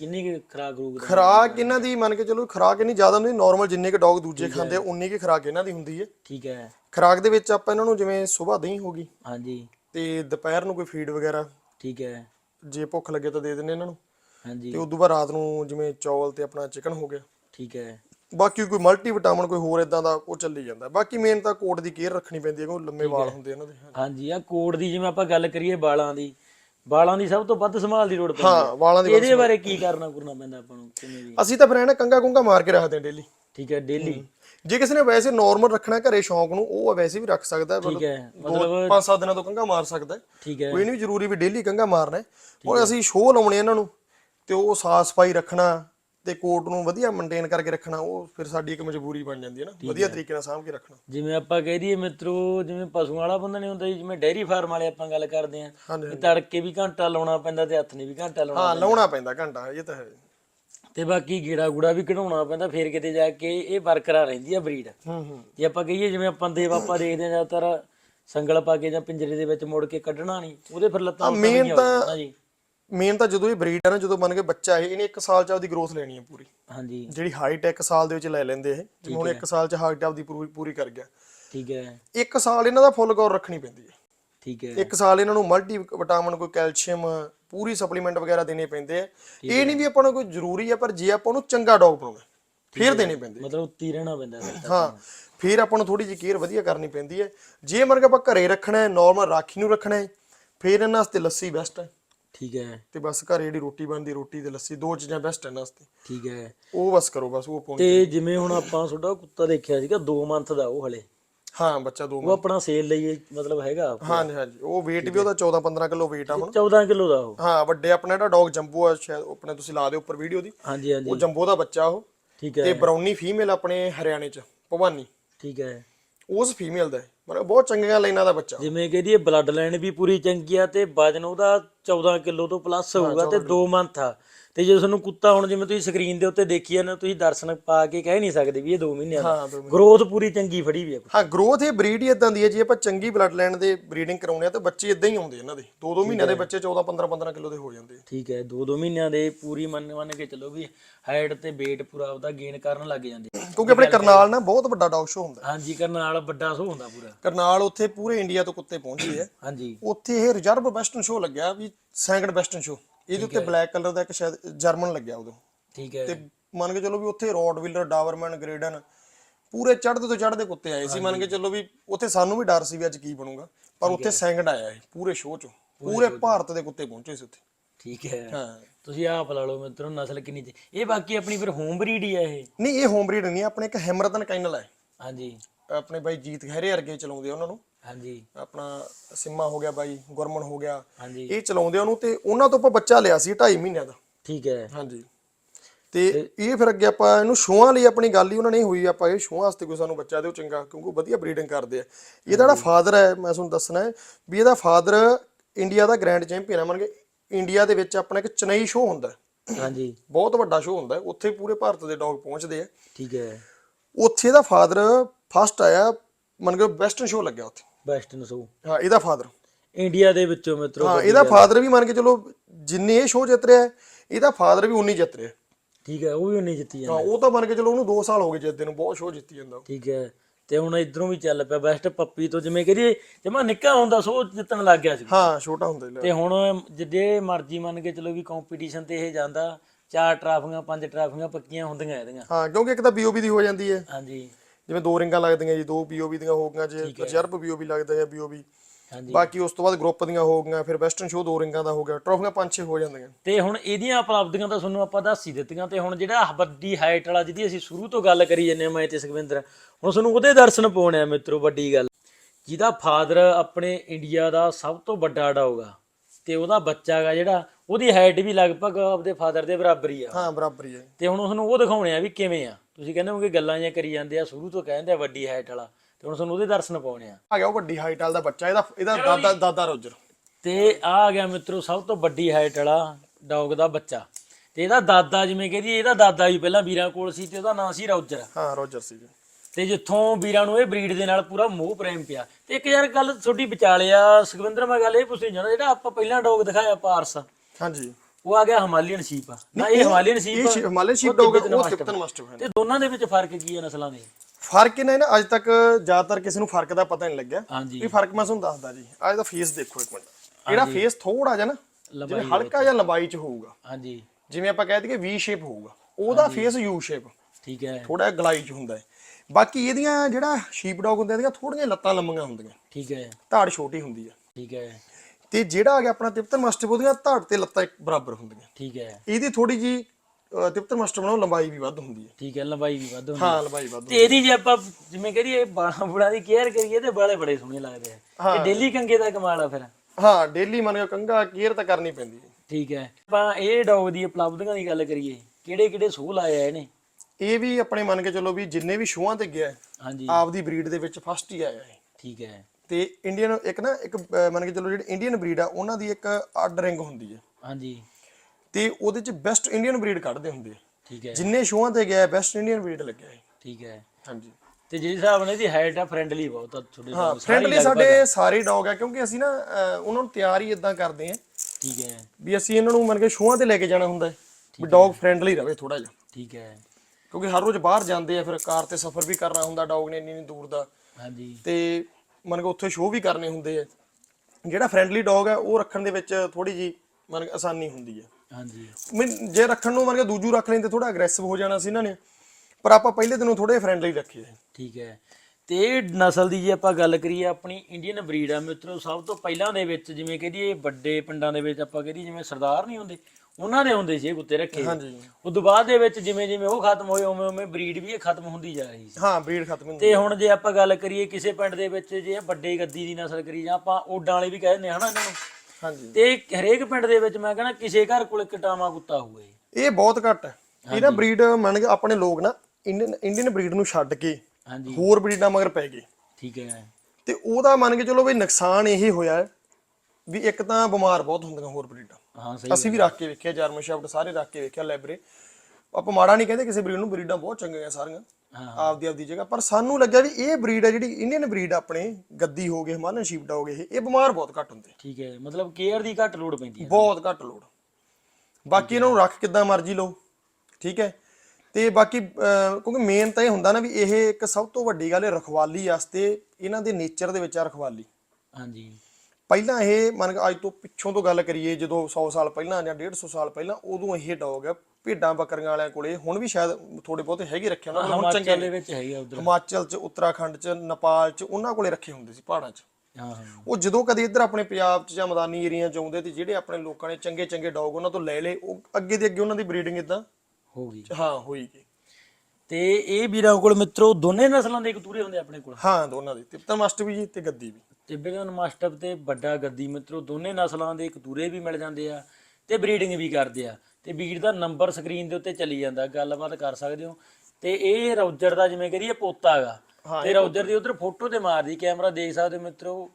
ਕਿੰਨੀ ਕੁ ਖਰਾਕ ਰੂਕ ਖਰਾਕ ਇਹਨਾਂ ਦੀ ਮੰਨ ਕੇ ਚਲੋ ਖਰਾਕ ਇੰਨੀ ਜ਼ਿਆਦਾ ਨਹੀਂ ਨਾਰਮਲ ਜਿੰਨੇ ਕ ਡੌਗ ਦੂਜੇ ਖਾਂਦੇ ਆ ਉਨੀ ਕੀ ਖਰਾਕ ਇਹਨਾਂ ਦੀ ਹੁੰਦੀ ਹੈ। ਠੀਕ ਹੈ। ਖਰਾਕ ਦੇ ਵਿੱਚ ਆਪਾਂ ਇਹਨਾਂ ਨੂੰ ਜਿਵੇਂ ਸਵੇਰ ਦਹੀਂ ਹੋ ਗਈ ਹਾਂਜੀ। ਤੇ ਦੁਪਹਿਰ ਨੂੰ ਕੋਈ ਫੀਡ ਵਗੈਰਾ। ਠੀਕ ਹੈ। ਜੇ ਭੁੱਖ ਲੱਗੇ ਤਾਂ ਦੇ ਦਿੰਦੇ ਇਹਨਾਂ ਨੂੰ। ਹਾਂਜੀ। ਤੇ ਉਦੋਂ ਬਾਅਦ ਰਾਤ ਨੂੰ ਜਿਵੇਂ ਚੌਲ ਤੇ ਆਪਣਾ ਚਿਕਨ ਹੋ ਗਿਆ। ਠੀਕ ਹੈ। ਬਾਕੀ ਕੋਈ ਮਲਟੀ ਵਿਟਾਮਿਨ ਕੋਈ ਹੋਰ ਇਦਾਂ ਦਾ ਉਹ ਚੱਲੀ ਜਾਂਦਾ। ਬਾਕੀ ਮੇਨ ਤਾਂ ਕੋਟ ਦੀ ਕੇਅਰ ਰੱਖਣੀ ਪੈਂਦੀ ਹੈ ਕਿਉਂਕਿ ਲੰਮੇ ਵਾਲ ਹੁੰਦੇ ਇਹਨਾਂ ਦੇ। ਹਾਂਜੀ। ਆ ਕੋਡ ਦੀ ਜਿਵੇਂ ਆਪਾਂ ਗੱਲ ਕਰੀਏ ਵਾਲਾਂ ਦੀ ਵਾਲਾਂ ਦੀ ਸਭ ਤੋਂ ਵੱਧ ਸੰਭਾਲ ਦੀ ਲੋੜ ਪੈਂਦੀ ਹਾਂ ਹੈ। ਵਾਲਾਂ ਦੀ ਇਹਦੇ ਬਾਰੇ ਕੀ ਕਰਨਾ ਕਰਨਾ ਪੈਂਦਾ ਆਪਾਂ ਨੂੰ? ਕਿਵੇਂ ਵੀ ਅਸੀਂ ਤਾਂ ਫਿਰ ਇਹਨਾਂ ਕੰਗਾ ਕੁੰਗਾ ਮਾਰ ਕੇ ਰੱਖਦੇ ਹਾਂ ਡੇਲੀ ਠੀਕ ਹੈ ਡੇਲੀ ਜੇ ਕਿਸੇ ਨੇ ਵੈਸੇ ਨਾਰਮਲ ਰੱਖਣਾ ਘਰੇ ਸ਼ੌਂਕ ਨੂੰ ਉਹ ਵੈਸੇ ਵੀ ਰੱਖ ਸਕਦਾ ਹੈ ਠੀਕ ਹੈ ਮਤਲਬ ਪੰਜ ਸੱਤ ਦਿਨਾਂ ਤੋਂ ਕੰਗਾ ਮਾਰ ਸਕਦਾ ਹੈ। ਠੀਕ ਹੈ। ਕੋਈ ਨਹੀਂ ਜ਼ਰੂਰੀ ਵੀ ਡੇਲੀ ਕੰਗਾ ਮਾਰਨਾ ਹੈ। ਹੁਣ ਅਸੀਂ ਸ਼ੋਅ ਲਾਉਣੇ ਇਹਨਾਂ ਨੂੰ ਤੇ ਉਹ ਸਾਫ਼ ਸਫ਼ਾਈ ਰੱਖਣਾ ਤੇ ਕੋਟ ਨੂੰ ਵਧੀਆ ਮੇਨਟੇਨ ਕਰਕੇ ਰੱਖਣਾ ਉਹ ਫਿਰ ਸਾਡੀ ਇੱਕ ਮਜਬੂਰੀ ਬਣ ਜਾਂਦੀ ਹੈ ਨਾ। ਵਧੀਆ ਤਰੀਕੇ ਨਾਲ ਸਾਂਭ ਕੇ ਰੱਖਣਾ। ਜਿਵੇਂ ਆਪਾਂ ਕਹਿ ਦਈਏ ਮਿੱਤਰੋ ਜਿਵੇਂ ਪਸ਼ੂਆਂ ਵਾਲਾ ਬੰਦਾ ਨਹੀਂ ਹੁੰਦਾ ਜੀ, ਜਿਵੇਂ ਡੇਅਰੀ ਫਾਰਮ ਵਾਲੇ ਆਪਾਂ ਗੱਲ ਕਰਦੇ ਆਂ ਤੜਕੇ ਵੀ ਘੰਟਾ ਲਾਉਣਾ ਪੈਂਦਾ ਤੇ ਹੱਥ ਨੇ ਵੀ ਘੰਟਾ ਲਾਉਣਾ ਹਾਂ ਲਾਉਣਾ ਪੈਂਦਾ ਘੰਟਾ ਇਹ ਤਾਂ ਹੈ। ਤੇ ਬਾਕੀ ਗੀੜਾ ਗੂੜਾ ਵੀ ਕਢਾਉਣਾ ਪੈਂਦਾ ਫਿਰ ਕਿਤੇ ਜਾ ਕੇ ਇਹ ਬਰਕਰਾਰ ਰਹਿੰਦੀ ਆ ਬਰੀਡ। ਹੂੰ ਹੂੰ। ਜੇ ਆਪਾਂ ਕਹੀਏ ਜਿਵੇਂ ਆਪਾਂ ਦੇਵ ਆਪਾਂ ਦੇਖਦੇ ਆਂ ਜ਼ਿਆਦਾਤਰ ਸੰਗਲ ਪਾ ਕੇ ਜਾਂ ਪਿੰਜਰੇ ਦੇ ਵਿੱਚ ਮੁੜ ਕੇ ਕੱਢਣਾ ਨਹੀਂ ਉਹਦੇ ਫਿਰ ਲੱਤਾਂ ਨਹੀਂ ਤਾਂ- ਮੇਨ ਤਾਂ ਜਦੋਂ ਇਹ ਬਰੀਡ ਹੈ ਨਾ ਜਦੋਂ ਮੰਨ ਕੇ ਬੱਚਾ ਇਹ ਇਹਨੇ 1 ਸਾਲ ਚ ਆਪਦੀ ਗਰੋਥ ਲੈਣੀ ਹੈ ਪੂਰੀ। ਹਾਂਜੀ। ਜਿਹੜੀ ਹਾਈਟ ਇੱਕ ਸਾਲ ਦੇ ਵਿੱਚ ਲੈ ਲੈਂਦੇ ਇਹ। ਜਿਵੇਂ ਹੁਣ 1 ਸਾਲ ਚ ਹਾਈਟ ਆਪਦੀ ਪੂਰੀ ਪੂਰੀ ਕਰ ਗਿਆ। ਠੀਕ ਹੈ। ਇੱਕ ਸਾਲ ਇਹਨਾਂ ਦਾ ਫੁੱਲ ਗੌਰ ਰੱਖਣੀ ਪੈਂਦੀ ਹੈ। ਠੀਕ ਹੈ। ਇੱਕ ਸਾਲ ਇਹਨਾਂ ਨੂੰ ਮਲਟੀ ਵਿਟਾਮਿਨ ਕੋਈ ਕੈਲਸ਼ੀਅਮ ਪੂਰੀ ਸਪਲੀਮੈਂਟ ਵਗੈਰਾ ਦੇਣੇ ਪੈਂਦੇ ਆ। ਇਹ ਨਹੀਂ ਵੀ ਆਪਾਂ ਨੂੰ ਕੋਈ ਜ਼ਰੂਰੀ ਹੈ ਪਰ ਜੇ ਆਪਾਂ ਨੂੰ ਚੰਗਾ ਡੌਗ ਬਣਾਉਣਾ ਫਿਰ ਦੇਣੇ ਪੈਂਦੇ ਮਤਲਬ ਉੱਤੀ ਰਹਿਣਾ ਪੈਂਦਾ। ਹਾਂ ਫਿਰ ਆਪਾਂ ਨੂੰ ਥੋੜੀ ਜਿਹੀ ਕੇਅਰ ਵਧੀਆ ਕਰਨੀ ਪੈਂਦੀ ਹੈ। ਜੇ ਮਰਗ ਆਪਾਂ ਘਰੇ ਰੱਖਣਾ ਹੈ ਨਾਰਮਲ ਰਾਖੀ ਨੂੰ ਰੱਖਣਾ ਹੈ ਫਿਰ ਇਹਨਾਂ ਵਾਸਤੇ ਲੱਸੀ ਬੈਸਟ ਹੈ। ਠੀਕ ਹੈ। ਤੇ ਬਸ ਘਰੇ ਜਿਹੜੀ ਰੋਟੀ ਬਣਦੀ ਰੋਟੀ ਤੇ ਲੱਸੀ ਦੋ ਚੀਜ਼ਾਂ ਬੈਸਟ ਹੈ ਇਹਨਾਂ ਵਾਸਤੇ। ਠੀਕ ਹੈ। ਉਹ ਬਸ ਕਰੋ ਬਸ ਉਹ ਪਾਉਣੀ ਤੇ ਜਿਵੇਂ ਹੁਣ ਆਪਾਂ ਤੁਹਾਡਾ ਕੁੱਤਾ ਦੇਖਿਆ ਸੀਗਾ 2 ਮੰਥ ਦਾ ਉਹ ਹਲੇ। ਹਾਂ ਬੱਚਾ ਦੋ ਉਹ ਆਪਣਾ ਸੇਲ ਲਈ ਮਤਲਬ ਹੈਗਾ ਹਾਂਜੀ ਹਾਂਜੀ। ਉਹ weight ਵੀ ਉਹਦਾ 14 15 ਕਿਲੋ weight ਆ ਹੁਣ 14 ਕਿਲੋ ਦਾ ਉਹ। ਹਾਂ ਵੱਡੇ ਆਪਣਾ ਜਿਹੜਾ ਡੌਗ ਜੰਬੋ ਆ ਸ਼ਾਇਦ ਆਪਣੇ ਤੁਸੀਂ ਲਾ ਦਿਓ ਉੱਪਰ ਵੀਡੀਓ ਦੀ। ਹਾਂਜੀ ਹਾਂਜੀ। ਉਹ ਜੰਬੋ ਦਾ ਬੱਚਾ ਉਹ। ਠੀਕ ਤੇ ਹੈ ਬਰਾਉਨੀ ਫੀਮੇਲ ਆਪਣੇ ਹਰਿਆਣੇ ਚ ਭਵਾਨੀ। ਠੀਕ ਹੈ। ਉਸ ਫੀਮੇਲ ਦਾ। ਮਤਲਬ ਬਹੁਤ ਚੰਗੀਆਂ ਲਾਈਨਾਂ ਦਾ ਬੱਚਾ। ਜਿਵੇਂ ਕਿ ਇਹਦੀ ਬਲੱਡ ਲਾਈਨ ਵੀ ਪੂਰੀ ਚੰਗੀ ਆ ਤੇ ਵਜਨ ਉਹਦਾ 14 ਕਿਲੋ ਤੋਂ ਪਲੱਸ ਹੋਊਗਾ ਤੇ 2 ਮੰਥ ਆ। ਤੇ ਜੇ ਤੁਹਾਨੂੰ ਕੁੱਤਾ ਹੁਣ ਜਿਵੇਂ ਤੁਸੀਂ ਸਕਰੀਨ ਦੇ ਉੱਤੇ ਦੇਖੀ ਜਾਂਦੇ ਹੋ ਤੁਸੀਂ ਦਰਸ਼ਨ ਪਾ ਕੇ ਕਹਿ ਨਹੀਂ ਸਕਦੇ ਵੀ ਇਹ 2 ਮਹੀਨਿਆਂ ਦਾ। ਗਰੋਥ ਪੂਰੀ ਚੰਗੀ ਫੜੀ ਵੀ ਆ ਹਾਂ ਗਰੋਥ ਇਹ ਬਰੀਡ ਹੀ ਇਦਾਂ ਦੀ ਹੈ ਜੇ ਆਪਾਂ ਚੰਗੀ ਬਲੱਡ ਲਾਈਨ ਦੇ ਬਰੀਡਿੰਗ ਕਰਾਉਣੇ ਆ ਤਾਂ ਬੱਚੇ ਇਦਾਂ ਹੀ ਆਉਂਦੇ ਇਹਨਾਂ ਦੇ। ਦੋ ਦੋ ਮਹੀਨਿਆਂ ਦੇ ਬੱਚੇ 14 15 15 ਕਿਲੋ ਦੇ ਹੋ ਜਾਂਦੇ ਆ। ਠੀਕ ਹੈ 2-2 ਮਹੀਨਿਆਂ ਦੇ ਪੂਰੀ ਮੰਨ ਮੰਨ ਕੇ ਚੱਲੋ ਵੀ ਹਾਈਟ ਤੇ weight ਪੂਰਾ ਉਹਦਾ ਗੇਨ ਕਰਨ ਲੱਗ ਜਾਂਦੀ ਕਿਉਂਕਿ ਆਪਣੇ ਕਰਨਾਲ ਨਾ ਬਹੁਤ ਵੱਡਾ ਡੌਗ ਸ਼ੋ ਹੁੰਦਾ। ਹੈ। ਹਾਂਜੀ ਕਰਨ ਨਾਲ ਵੱਡਾ ਸੋ ਹੁੰਦਾ ਪੂਰਾ। ਕਰਨਾਲ ਉੱਥੇ ਪੂਰੇ ਇੰਡੀਆ ਤੋਂ ਕੁੱਤੇ ਪਹੁੰਚਦੇ ਆ। ਹਾਂਜੀ। ਉੱਥੇ ਇਹ ਰਿਜ਼ਰਵ ਵੈਸਟਰਨ ਸ਼ੋ ਲੱਗਿਆ ਵੀ ਸੈਂਕੜ ਵੈਸਟਰਨ ਸ਼ੋ ਇਹਦੇ ਉੱਤੇ ਬਲੈਕ ਕਲਰ ਦਾ ਇੱਕ ਸ਼ਾਇਦ ਜਰਮਨ ਲੱਗਿਆ ਉਦੋਂ ਠੀਕ ਹੈ। ਤੇ ਮੰਨ ਕੇ ਚੱਲੋ ਵੀ ਉੱਥੇ ਰੋਡਵਿਲਰ ਡਾਵਰਮੈਨ ਗ੍ਰੇਡਨ ਪੂਰੇ ਚੜ੍ਹਦੇ ਤੋਂ ਚੜ੍ਹਦੇ ਕੁੱਤੇ ਆਏ ਸੀ। ਮੰਨ ਕੇ ਚੱਲੋ ਵੀ ਉੱਥੇ ਸਾਨੂੰ ਵੀ ਡਰ ਸੀ ਵੀ ਅੱਜ ਕੀ ਬਣੂਗਾ। ਪਰ ਉੱਥੇ ਸੈਂਕੜ ਆਇਆ ਇਹ ਪੂਰੇ ਸ਼ੋਅ ਚੋਂ। ਪੂਰੇ ਭਾਰਤ ਦੇ ਕੁੱਤੇ ਪਹੁੰਚੇ ਸੀ ਉੱਥੇ। ਠੀਕ ਹੈ। ਹਾਂ। ਤੁਸੀਂ ਆਪ ਲਾ ਲਓ ਮਿੱਤਰੋ ਨਸਲ ਕਿੰਨੀ ਚ ਇਹ ਬਾਕੀ ਆਪਣੀ ਫਿਰ ਹੋਮ ਬਰੀਡ ਹੀ ਆ ਇਹ। ਨਹੀਂ ਇਹ ਹੋਮ ਬਰੀਡ ਨਹੀਂ ਆਪਣੇ ਇੱਕ ਹੈਮਰਤਨ ਕੈਨਲ ਹੈ ਹਾਂਜੀ। ਆਪਣੇ ਬਾਈ ਜੀਤ ਖਹਿਰੇ ਵਰਗੇ ਚਲਾਉਂਦੇ ਉਹਨਾਂ ਨੂੰ। ਹਾਂਜੀ। ਆਪਣਾ ਸਿੰਮਾ ਹੋ ਗਿਆ ਬਾਈ ਗੁਰਮਨ ਹੋ ਗਿਆ। ਹਾਂਜੀ। ਇਹ ਚਲਾਉਂਦੇ ਉਹਨੂੰ ਤੇ ਉਹਨਾਂ ਤੋਂ ਆਪਾਂ ਬੱਚਾ ਲਿਆ ਸੀ 2.5 ਮਹੀਨਿਆਂ ਦਾ। ਠੀਕ ਹੈ। ਹਾਂਜੀ। ਤੇ ਇਹ ਫਿਰ ਅੱਗੇ ਆਪਾਂ ਇਹਨੂੰ ਸ਼ੋਆਂ ਲਈ ਆਪਣੀ ਗੱਲ ਹੀ ਉਹਨਾਂ ਨੇ ਹੋਈ ਆਪਾਂ ਇਹ ਸ਼ੋਆਂ ਵਾਸਤੇ ਕੋਈ ਸਾਨੂੰ ਬੱਚਾ ਦਿਓ ਚੰਗਾ ਕਿਉਂਕਿ ਉਹ ਵਧੀਆ ਬਰੀਡਿੰਗ ਕਰਦੇ ਆ। ਇਹਦਾ ਜਿਹੜਾ ਫਾਦਰ ਹੈ ਮੈਂ ਤੁਹਾਨੂੰ ਦੱਸਣਾ ਹੈ ਵੀ ਇਹਦਾ ਫਾਦਰ ਇੰਡੀਆ ਦਾ ਗ੍ਰੈਂਡ ਚੈਂਪੀਅਨ ਹੈ ਮੰਨ ਕੇ ਇੰਡੀਆ ਦੇ ਵਿੱਚ ਆਪਣਾ ਇੱਕ ਚੇਨਈ ਸ਼ੋਅ ਹੁੰਦਾ। ਹਾਂਜੀ। ਬਹੁਤ ਵੱਡਾ ਸ਼ੋਅ ਹੁੰਦਾ ਉੱਥੇ ਪੂਰੇ ਭਾਰਤ ਦੇ ਡੌਗ ਪਹੁੰਚਦੇ ਆ। ਠੀਕ ਹੈ। ਉੱਥੇ ਦਾ ਫਾਦਰ ਫਸਟ ਆਇਆ ਮੰਨ ਕੇ ਵੈਸਟਰਨ ਸ਼ੋਅ ਲੱਗਿਆ ਉੱਥੇ। Western show. ਹਾਂ ਇਹਦਾ ਫਾਦਰ। ਇੰਡੀਆ ਦੇ ਵਿੱਚੋਂ ਮਿੱਤਰੋ ਹਾਂ ਇਹਦਾ ਫਾਦਰ ਵੀ ਮੰਨ ਕੇ ਚਲੋ ਜਿੰਨੇ ਇਹ ਸ਼ੋਅ ਜਿੱਤ ਰਿਹਾ ਹੈ, ਇਹਦਾ ਫਾਦਰ ਵੀ ਉਨੀ ਜਿੱਤ ਰਿਹਾ। ਠੀਕ ਹੈ ਉਹ ਵੀ ਉਨੀ ਜਿੱਤੀ ਜਾਂਦਾ ਹਾਂ ਉਹ ਤਾਂ ਮੰਨ ਕੇ ਚਲੋ ਉਹਨੂੰ 2 ਸਾਲ ਹੋ ਗਏ ਜਿੱਤਦੇ ਨੂੰ ਬਹੁਤ ਸ਼ੋਅ ਜਿੱਤੀ ਜਾਂਦਾ ਉਹ। ਠੀਕ ਹੈ ਤੇ ਹੁਣ ਇਧਰੋਂ ਵੀ ਚੱਲ ਪਿਆ ਬੈਸਟ ਪੱਪੀ ਤੋਂ ਜਿਵੇਂ ਕਰੀਏ ਜਮਾ ਨਿੱਕਾ ਹੁੰਦਾ ਸੋ ਜਿੱਤਣ ਲੱਗ ਗਿਆ ਸੀ। ਹਾਂ ਛੋਟਾ ਹੁੰਦਾ ਹੀ ਲੈ। ਤੇ ਹੁਣ ਜਿੱਦੇ ਮਰਜ਼ੀ ਮੰਨ ਕੇ ਚਲੋ ਵੀ ਕੰਪੀਟੀਸ਼ਨ ਤੇ ਇਹ ਜਾਂਦਾ ਚਾਰ ਟਰਾਫੀਆਂ ਪੰਜ ਟਰਾਫੀਆਂ ਪੱਕੀਆਂ ਹੁੰਦੀਆਂ ਇਹਦੀਆਂ। ਹਾਂ ਕਿਉਂਕਿ ਇੱਕ ਤਾਂ ਬੀਓਬੀ ਦੀ ਹੋ ਜਾਂਦੀ ਹੈ। ਹਾਂਜੀ। ਜਿਵੇਂ ਦੋ ਰਿੰਗਾਂ ਲੱਗਦੀਆਂ ਜੀ ਦੋ ਬੀਓਬੀ ਦੀਆਂ ਹੋ ਗਈਆਂ ਜੇ ਰਿਜ਼ਰਵ ਬੀਓਬੀ ਲੱਗਦਾ ਹੈ ਬੀਓਬੀ ਹਾਂਜੀ। ਬਾਕੀ ਉਸ ਤੋਂ ਬਾਅਦ ਗਰੁੱਪ ਦੀਆਂ ਹੋ ਗਈਆਂ ਫਿਰ ਵੈਸਟਰਨ ਸ਼ੋਅ ਦੋ ਰਿੰਗਾਂ ਦਾ ਹੋ ਗਿਆ ਟਰੋਫੀਆਂ ਪੰਜ ਛੇ ਹੋ ਜਾਂਦੀਆਂ। ਤੇ ਹੁਣ ਇਹਦੀਆਂ ਉਪਲਬਧੀਆਂ ਤਾਂ ਤੁਹਾਨੂੰ ਆਪਾਂ ਦੱਸ ਹੀ ਦਿੱਤੀਆਂ ਤੇ ਹੁਣ ਜਿਹੜਾ ਵੱਡੀ ਹਾਈਟ ਵਾਲਾ ਜਿਹਦੀ ਅਸੀਂ ਸ਼ੁਰੂ ਤੋਂ ਗੱਲ ਕਰੀ ਜੰਨੇ ਮੈਂ ਤੇ ਸੁਖਵਿੰਦਰ ਹੁਣ ਤੁਹਾਨੂੰ ਉਹਦੇ ਦਰਸ਼ਨ ਪਾਉਣੇ ਆ ਮਿੱਤਰੋ ਵੱਡੀ ਗੱਲ। ਜਿਹਦਾ ਫਾਦਰ ਆਪਣੇ ਇੰਡੀਆ ਦਾ ਸਭ ਤੋਂ ਵੱਡਾ ਡੌਗ ਆ ਤੇ ਉਹਦਾ ਬੱਚਾ ਹੈਗਾ ਜਿਹੜਾ ਉਹਦੀ ਹਾਈਟ ਵੀ ਲਗਭਗ ਆਪਦੇ ਫਾਦਰ ਦੇ ਬਰਾਬਰ ਹੀ ਆ। ਹਾਂ ਬਰਾਬਰ ਹੀ ਹੈ ਤੇ ਹੁਣ ਤੁਹਾਨੂੰ ਉਹ ਦਿਖਾਉਣੇ ਆ ਵੀ ਕਿਵੇਂ ਆ। ਤੁਸੀਂ ਕਹਿੰਦੇ ਹੋਗੇ ਗੱਲਾਂ ਜਾਂ ਕਰੀ ਜਾਂਦੇ ਆ ਸ਼ੁਰੂ ਤੋਂ ਕਹਿੰਦੇ ਆ ਵੱਡੀ ਹਾਈਟ ਵਾਲਾ। ਤੇ ਹੁਣ ਤੁਹਾਨੂੰ ਉਹਦੇ ਦਰਸ਼ਨ ਪਾਉਣੇ ਆ। ਆ ਗਿਆ ਉਹ ਵੱਡੀ ਹਾਈਟ ਵਾਲਾ ਦਾ ਬੱਚਾ ਇਹਦਾ ਇਹਦਾ ਦਾਦਾ ਦਾਦਾ ਰੋਜਰ। ਤੇ ਆ ਆ ਗਿਆ ਮਿੱਤਰੋ ਸਭ ਤੋਂ ਵੱਡੀ ਹਾਈਟ ਵਾਲਾ ਡੌਗ ਦਾ ਬੱਚਾ। ਤੇ ਇਹਦਾ ਦਾਦਾ ਜਿਵੇਂ ਕਹਿੰਦੀ ਇਹਦਾ ਦਾਦਾ ਵੀ ਪਹਿਲਾਂ ਵੀਰਾਂ ਕੋਲ ਸੀ ਤੇ ਉਹਦਾ ਨਾਂ ਸੀ ਰੌਜਰ। ਹਾਂ ਰੋਜਰ ਸੀ ਜੀ। ਤੇ ਜਿੱਥੋਂ ਵੀਰਾਂ ਨੂੰ ਇਹ ਬਰੀਡ ਦੇ ਨਾਲ ਪੂਰਾ ਮੋਹ ਪ੍ਰੇਮ ਪਿਆ। ਤੇ ਇੱਕ ਯਾਰ ਗੱਲ ਤੁਹਾਡੀ ਵਿਚਾਲੇ ਆ ਸੁਖਵਿੰਦਰ ਮੈਂ ਗੱਲ ਇਹ ਪੁੱਛਣੀ ਚਾਹੁੰਦਾ ਜਿਹੜਾ ਆਪਾਂ ਪਹਿਲਾਂ ਡੌਗ ਦਿਖਾਇਆ ਪਾਰਸ ਹਾਂਜੀ। ਉਹ ਆ ਗਿਆ ਹਿਮਾਲੀਅਨ ਸ਼ੀਪ। ਨਾ ਇਹ ਹਿਮਾਲੀਅਨ ਇਹ ਸ਼ੀਪ ਹਿਮਾਲਯਨ ਸ਼ੀਪ ਡੌਗ ਉਹ ਤਿਪਤਨ ਮਸਟ ਹੈ ਤੇ ਦੋਨਾਂ ਦੇ ਵਿੱਚ ਫ਼ਰਕ ਕੀ ਹੈ ਨਸਲਾਂ ਦੇ? ਫ਼ਰਕ ਇਹਨਾਂ ਨਾ ਅੱਜ ਤੱਕ ਜ਼ਿਆਦਾਤਰ ਕਿਸੇ ਨੂੰ ਫ਼ਰਕ ਦਾ ਪਤਾ ਨਹੀਂ ਲੱਗਿਆ। ਵੀ ਫ਼ਰਕ ਮੈਂ ਤੁਹਾਨੂੰ ਦੱਸਦਾ ਜੀ। ਅੱਜ ਦਾ ਫੇਸ ਦੇਖੋ ਇੱਕ ਮਿੰਟ। ਇਹਦਾ ਫੇਸ ਥੋੜਾ ਜਿਹਾ ਨਾ ਜਿਵੇਂ ਹਲਕਾ ਜਿਹਾ ਲੰਬਾਈ ਚ ਹੋਊਗਾ। ਹਾਂਜੀ। ਜਿਵੇਂ ਆਪਾਂ ਕਹਿ ਦਈਏ ਵੀ ਸ਼ੇਪ ਹੋਊਗਾ। ਉਹਦਾ ਫੇਸ ਯੂ ਸ਼ੇਪ ਠੀਕ ਹੈ। ਥੋੜਾ ਗਲਾਈ ਚ ਹੁੰਦਾ ਹੈ। ਬਾਕੀ ਇਹਦੀਆਂ ਜਿਹੜਾ ਸ਼ੀਪ ਡੌਗ ਹੁੰਦੇ ਇਹਦੀਆਂ ਥੋੜੀਆਂ ਲੱਤਾਂ ਲੰਮੀਆਂ ਹੁੰਦੀਆਂ। ਠੀਕ ਹੈ। ਧਾੜ ਛੋਟੀ ਹੁੰਦੀ ਹੈ ਠੀਕ ਹੈ। ਤੇ ਜਿਹੜਾ ਆ ਗਿਆ ਆਪਣਾ ਤਿਪਤਨ ਮਸਟਿਫ ਉਹਦੀਆਂ ਧਾੜ ਤੇ ਲੱਤਾਂ ਇੱਕ ਬਰਾਬਰ ਹੁੰਦੀਆਂ। ਠੀਕ ਹੈ। ਇਹਦੀ ਥੋੜੀ ਜੀ ਤਿਪਤਨ ਮਸਟਿਫ ਨਾਲੋਂ ਲੰਬਾਈ ਵੀ ਵੱਧ ਹੁੰਦੀ ਹੈ ਠੀਕ ਹੈ ਲੰਬਾਈ ਵੀ ਵੱਧ ਹੁੰਦੀ ਹਾਂ ਲੰਬਾਈ ਵੱਧ ਤੇ ਇਹਦੀ ਜੇ ਆਪਾਂ ਜਿਵੇਂ ਕਰੀਏ ਬਾਲਾਂ ਬੁਲਾਂ ਦੀ ਕੇਅਰ ਕਰੀਏ ਤੇ ਬਾਲੇ ਬੜੇ ਸੋਹਣੇ ਲੱਗਦੇ ਆ। ਇਹ ਡੇਲੀ ਕੰਗੇ ਦਾ ਕਮਾਲ ਆ ਫਿਰ। ਹਾਂ ਡੇਲੀ ਮੰਨ ਕੇ ਕੰਗਾ ਕੇਅਰ ਤਾਂ ਕਰਨੀ ਪੈਂਦੀ ਹੈ ਠੀਕ ਹੈ। ਆਪਾਂ ਇਹ ਡੌਗ ਦੀ ਉਪਲਬਧੀਆਂ ਦੀ ਗੱਲ ਕਰੀਏ ਕਿਹੜੇ ਕਿਹੜੇ ਸੂਹ ਲਾਏ ਆ ਇਹਨੇ? ਇਹ ਵੀ ਆਪਣੇ ਮੰਨ ਕੇ ਚੱਲੋ ਵੀ ਜਿੰਨੇ ਵੀ ਸ਼ੋਆਂ ਤੇ ਗਿਆ ਹਾਂਜੀ। ਆਪਦੀ ਬਰੀਡ ਦੇ ਵਿੱਚ ਫਸਟ ਹੀ ਆਇਆ ਹੈ ਠੀਕ ਹੈ। ਤੇ ਇੰਡੀਅਨ ਇੱਕ ਨਾ ਇੱਕ ਮੰਨ ਕੇ ਚੱਲੋ ਜਿਹੜੀ ਇੰਡੀਅਨ ਬਰੀਡ ਆ ਉਹਨਾਂ ਦੀ ਇੱਕ ਰਿੰਗ ਹੁੰਦੀ ਹੈ। ਹਾਂਜੀ। ਤੇ ਉਹਦੇ ਚ ਬੈਸਟ ਇੰਡੀਅਨ ਬਰੀਡ ਕੱਢਦੇ ਹੁੰਦੇ ਆ। ਠੀਕ ਹੈ। ਜਿੰਨੇ ਸ਼ੋਆਂ ਤੇ ਗਿਆ ਬੈਸਟ ਇੰਡੀਅਨ ਬਰੀਡ ਲੱਗਿਆ ਹੈ ਠੀਕ ਹੈ। ਹਾਂਜੀ। ਤੇ ਜਿਸ ਹਿਸਾਬ ਨਾਲ ਇਹਦੀ ਹਾਈਟ ਆ ਫ੍ਰੈਂਡਲੀ ਬਹੁਤ ਆ ਤੁਹਾਡੇ ਹਾਂ ਫ੍ਰੈਂਡਲੀ ਸਾਡੇ ਸਾਰੇ ਡੌਗ ਆ ਕਿਉਂਕਿ ਅਸੀਂ ਨਾ ਉਹਨਾਂ ਨੂੰ ਤਿਆਰ ਹੀ ਇਦਾਂ ਕਰਦੇ ਆ। ਠੀਕ ਹੈ। ਵੀ ਅਸੀਂ ਇਹਨਾਂ ਨੂੰ ਮੰਨ ਕੇ ਸ਼ੋਆਂ ਤੇ ਲੈ ਕੇ ਜਾਣਾ ਹੁੰਦਾ ਹੈ। ਵੀ ਡੌਗ ਫ੍ਰੈਂਡਲੀ ਰਵੇ ਥੋੜਾ ਜਿਹਾ। ਠੀਕ ਹੈ। ਕਿਉਂਕਿ ਹਰ ਰੋਜ਼ ਬਾਹਰ ਜਾਂਦੇ ਆ ਫਿਰ ਕਾਰ ਤੇ ਸਫ਼ਰ ਵੀ ਕਰਨਾ ਹੁੰਦਾ ਡੌਗ ਨੇ ਇੰਨੀ ਇੰਨੀ ਦੂਰ ਦਾ। ਹਾਂਜੀ। ਤੇ ਮੰਨ ਕੇ ਉੱਥੇ ਸ਼ੋਅ ਵੀ ਕਰਨੇ ਹੁੰਦੇ ਆ। ਜਿਹੜਾ ਫ੍ਰੈਂਡਲੀ ਡੌਗ ਹੈ ਉਹ ਰੱਖਣ ਦੇ ਵਿੱਚ ਥੋੜੀ ਜੀ ਮੰਨ ਕੇ ਆਸਾਨੀ ਹੁੰਦੀ ਹੈ ਹਾਂਜੀ। ਮੈਂ- ਜੇ ਰੱਖਣ ਨੂੰ ਮੰਨ ਕੇ ਦੂਜੂ ਰੱਖ ਲੈਂਦੇ ਥੋੜਾ ਅਗਰੈਸਿਵ ਹੋ ਜਾਣਾ ਸੀ ਇਹਨਾਂ ਨੇ ਪਰ ਆਪਾਂ ਪਹਿਲੇ ਦਿਨੋਂ ਥੋੜੇ ਫ੍ਰੈਂਡਲੀ ਰੱਖੇ ਠੀਕ ਹੈ। ਤੇ ਇਹ ਨਸਲ ਦੀ ਜੇ ਆਪਾਂ ਗੱਲ ਕਰੀਏ ਆਪਣੀ ਇੰਡੀਅਨ ਬਰੀਡ ਆ ਮਿੱਤਰੋ ਸਭ ਤੋਂ ਪਹਿਲਾਂ ਦੇ ਵਿੱਚ ਜਿਵੇਂ ਕਹਦੀਏ ਵੱਡੇ ਪਿੰਡਾਂ ਦੇ ਵਿੱਚ ਆਪਾਂ ਕਹਦੀਏ ਜਿਵੇਂ ਸਰਦਾਰ ਨਹੀਂ ਹੁੰਦੇ ਉਹਨਾਂ ਦੇ ਹੁੰਦੇ ਸੀ ਇਹ ਕੁੱਤੇ ਰੱਖੇ। ਹਾਂਜੀ। ਤੋਂ ਬਾਅਦ ਦੇ ਵਿੱਚ ਜਿਵੇਂ ਜਿਵੇਂ ਉਹ ਖਤਮ ਹੋਏ ਉਵੇਂ ਉਵੇਂ ਬਰੀਡ ਵੀ ਇਹ ਖਤਮ ਹੁੰਦੀ ਜਾ ਰਹੀ ਸੀ। ਹਾਂ ਬਰੀਡ ਖਤਮ ਹੁੰਦੀ ਤੇ ਹੁਣ ਜੇ ਆਪਾਂ ਗੱਲ ਕਰੀਏ ਕਿਸੇ ਪਿੰਡ ਦੇ ਵਿੱਚ ਜੇ ਵੱਡੇ ਗੱਦੀ ਦੀ ਨਸਲ ਕਰੀ ਜਾਂ ਆਪਾਂ ਓਡਾਂ ਵਾਲੇ ਵੀ ਕਹਿੰਦੇ ਨੇ ਹਨਾ ਇਹਨਾਂ ਨੂੰ। ਹਾਂਜੀ। ਤੇ ਹਰੇਕ ਪਿੰਡ ਦੇ ਵਿੱਚ ਮੈਂ ਕਹਿੰਦਾ ਕਿਸੇ ਘਰ ਕੋਲ ਇੱਕ ਟਾਮਾ ਕੁੱਤਾ ਹੋਊਗਾ ਇਹ ਬਹੁਤ ਘੱਟ ਹੈ। ਇਹ ਨਾ ਬਰੀਡ ਮੰਨ ਕੇ ਆਪਣੇ ਲੋਕ ਨਾ ਇੰਡੀਅਨ ਇੰਡੀਅਨ ਬਰੀਡ ਨੂੰ ਛੱਡ ਕੇ ਹਾਂਜੀ। ਹੋਰ ਬਰੀਡਾਂ ਮਗਰ ਪੈ ਗਏ। ਠੀਕ ਹੈ। ਤੇ ਉਹਦਾ ਮੰਨ ਕੇ ਚਲੋ ਵੀ ਨੁਕਸਾਨ ਇਹ ਹੋਇਆ ਵੀ ਇੱਕ ਤਾਂ ਬਿਮਾਰ ਬਹੁਤ ਹੁੰਦੀਆਂ ਹੋਰ ਬਰੀਡਾਂ। ਹਾਂ ਸਹੀ ਅਸੀਂ ਵੀ ਰੱਖ ਕੇ ਵੇਖਿਆ ਜਰਮਨ ਸ਼ੈਫਰਡ ਸਾਰੇ ਰੱਖ ਕੇ ਵੇਖਿਆ ਲਾਇਬ੍ਰੇ ਆਪਾਂ ਮਾੜਾ ਨਹੀਂ ਕਹਿੰਦੇ ਕਿਸੇ ਬਰੀਡ ਨੂੰ ਬਰੀਡਾਂ ਬਹੁਤ ਚੰਗੀਆਂ ਸਾਰੀਆਂ। ਆਪਦੀ ਆਪਦੀ ਜਗ੍ਹਾ। ਪਰ ਸਾਨੂੰ ਲੱਗਿਆ ਵੀ ਇਹ ਬਰੀਡ ਹੈ ਜਿਹੜੀ ਇੰਡੀਅਨ ਬਰੀਡ ਆਪਣੇ ਗੱਦੀ ਹੋ ਗਏ ਹਿਮਾਲਯਨ ਸ਼ੀਪਡ ਹੋ ਗਏ ਇਹ ਇਹ ਬਿਮਾਰ ਬਹੁਤ ਘੱਟ ਹੁੰਦੇ ਠੀਕ ਹੈ ਮਤਲਬ ਕੇਅਰ ਦੀ ਘੱਟ ਲੋੜ ਪੈਂਦੀ ਹੈ ਬਹੁਤ ਘੱਟ ਲੋੜ। ਬਾਕੀ ਇਹਨਾਂ ਨੂੰ ਰੱਖ ਕਿੱਦਾਂ ਮਰਜ਼ੀ ਲਓ ਠੀਕ ਹੈ? ਤੇ ਬਾਕੀ ਕਿਉਂਕਿ ਮੇਨ ਤਾਂ ਇਹ ਹੁੰਦਾ ਨਾ ਵੀ ਇਹ ਇੱਕ ਸਭ ਤੋਂ ਵੱਡੀ ਗੱਲ ਹੈ ਰਖਵਾਲੀ ਵਾਸਤੇ ਇਹਨਾਂ ਦੇ ਨੇਚਰ ਦੇ ਵਿੱਚ ਆ ਰਖਵਾਲੀ। ਹਾਂਜੀ। ਪਹਿਲਾਂ ਇਹ ਮੰਨ ਕੇ ਅੱਜ ਤੋਂ ਪਿੱਛੋਂ ਤੋਂ ਗੱਲ ਕਰੀਏ ਜਦੋਂ 100 ਸਾਲ ਪਹਿਲਾਂ ਜਾਂ 150 ਸਾਲ ਪਹਿਲਾਂ ਉਦੋਂ ਇਹ ਡੌਗ ਹੈ ਭੇਡਾਂ ਬੱਕਰੀਆਂ ਵਾਲਿਆਂ ਕੋਲੇ ਹੁਣ ਵੀ ਸ਼ਾਇਦ ਥੋੜੇ ਬਹੁਤੇ ਹੈਗੇ ਰੱਖੇ ਉਹਨਾਂ ਕੋਲ ਹੁਣ ਚੰਗੇ ਹਿਮਾਚਲ ਦੇ ਵਿੱਚ ਹੈਗਾ ਉਧਰ। ਹਿਮਾਚਲ ਚ ਉੱਤਰਾਖੰਡ ਚ ਨੇਪਾਲ ਚ ਉਹਨਾਂ ਕੋਲੇ ਰੱਖੇ ਹੁੰਦੇ ਸੀ ਪਹਾੜਾਂ ਚ। ਉਹ ਜਦੋਂ ਕਦੇ ਇੱਧਰ ਆਪਣੇ ਪੰਜਾਬ ਚ ਜਾਂ ਮੈਦਾਨੀ ਏਰੀਆ ਚ ਆਉਂਦੇ ਤੇ ਜਿਹੜੇ ਆਪਣੇ ਲੋਕਾਂ ਨੇ ਚੰਗੇ ਚੰਗੇ ਡੌਗ ਉਹਨਾਂ ਤੋਂ ਲੈ ਲਏ ਉਹ ਅੱਗੇ ਦੇ ਅੱਗੇ ਉਹਨਾਂ ਦੀ ਬਰੀਡਿੰਗ ਇਦਾਂ ਹੋ ਗਈ। ਹਾਂ ਹੋਈਗੀ ਤੇ ਇਹ ਵੀਰਾਂ ਕੋਲ ਮਿੱਤਰੋ ਦੋਨੇ ਨਸਲਾਂ ਦੇ ਕਤੂਰੇ ਹੁੰਦੇ ਆਪਣੇ ਕੋਲ। ਹਾਂ ਦੋਨਾਂ ਦੀ। ਤਿਪਤਾ ਮਾਸਟਰ ਵੀ ਜੀ ਤੇ ਗੱਦੀ ਵੀ। ਟਿਬੇਟਨ ਮਾਸਟਰ ਤੇ ਵੱਡਾ ਗੱਦੀ ਮਿੱਤਰੋ ਦੋਨੇ ਨਸਲਾਂ ਦੇ ਕਤੂਰੇ ਵੀ ਮਿਲ ਜਾਂਦੇ ਆ ਤੇ ਬਰੀਡਿੰਗ ਵੀ ਕਰਦੇ ਆ। ਤੇ ਵੀਰ ਦਾ ਨੰਬਰ ਸਕਰੀਨ ਦੇ ਉੱਤੇ ਚੱਲੀ ਜਾਂਦਾ ਗੱਲਬਾਤ ਕਰ ਸਕਦੇ ਹੋ। ਤੇ ਇਹ ਰੌਜਰ ਦਾ ਜਿਵੇਂ ਕਰੀਏ ਪੋਤਾ ਹੈਗਾ ਤੇ ਰੌਜਰ ਦੀ ਉਧਰ ਫੋਟੋ ਤੇ ਮਾਰਦੀ ਕੈਮਰਾ ਦੇਖ ਸਕਦੇ ਹੋ ਮਿੱਤਰੋ।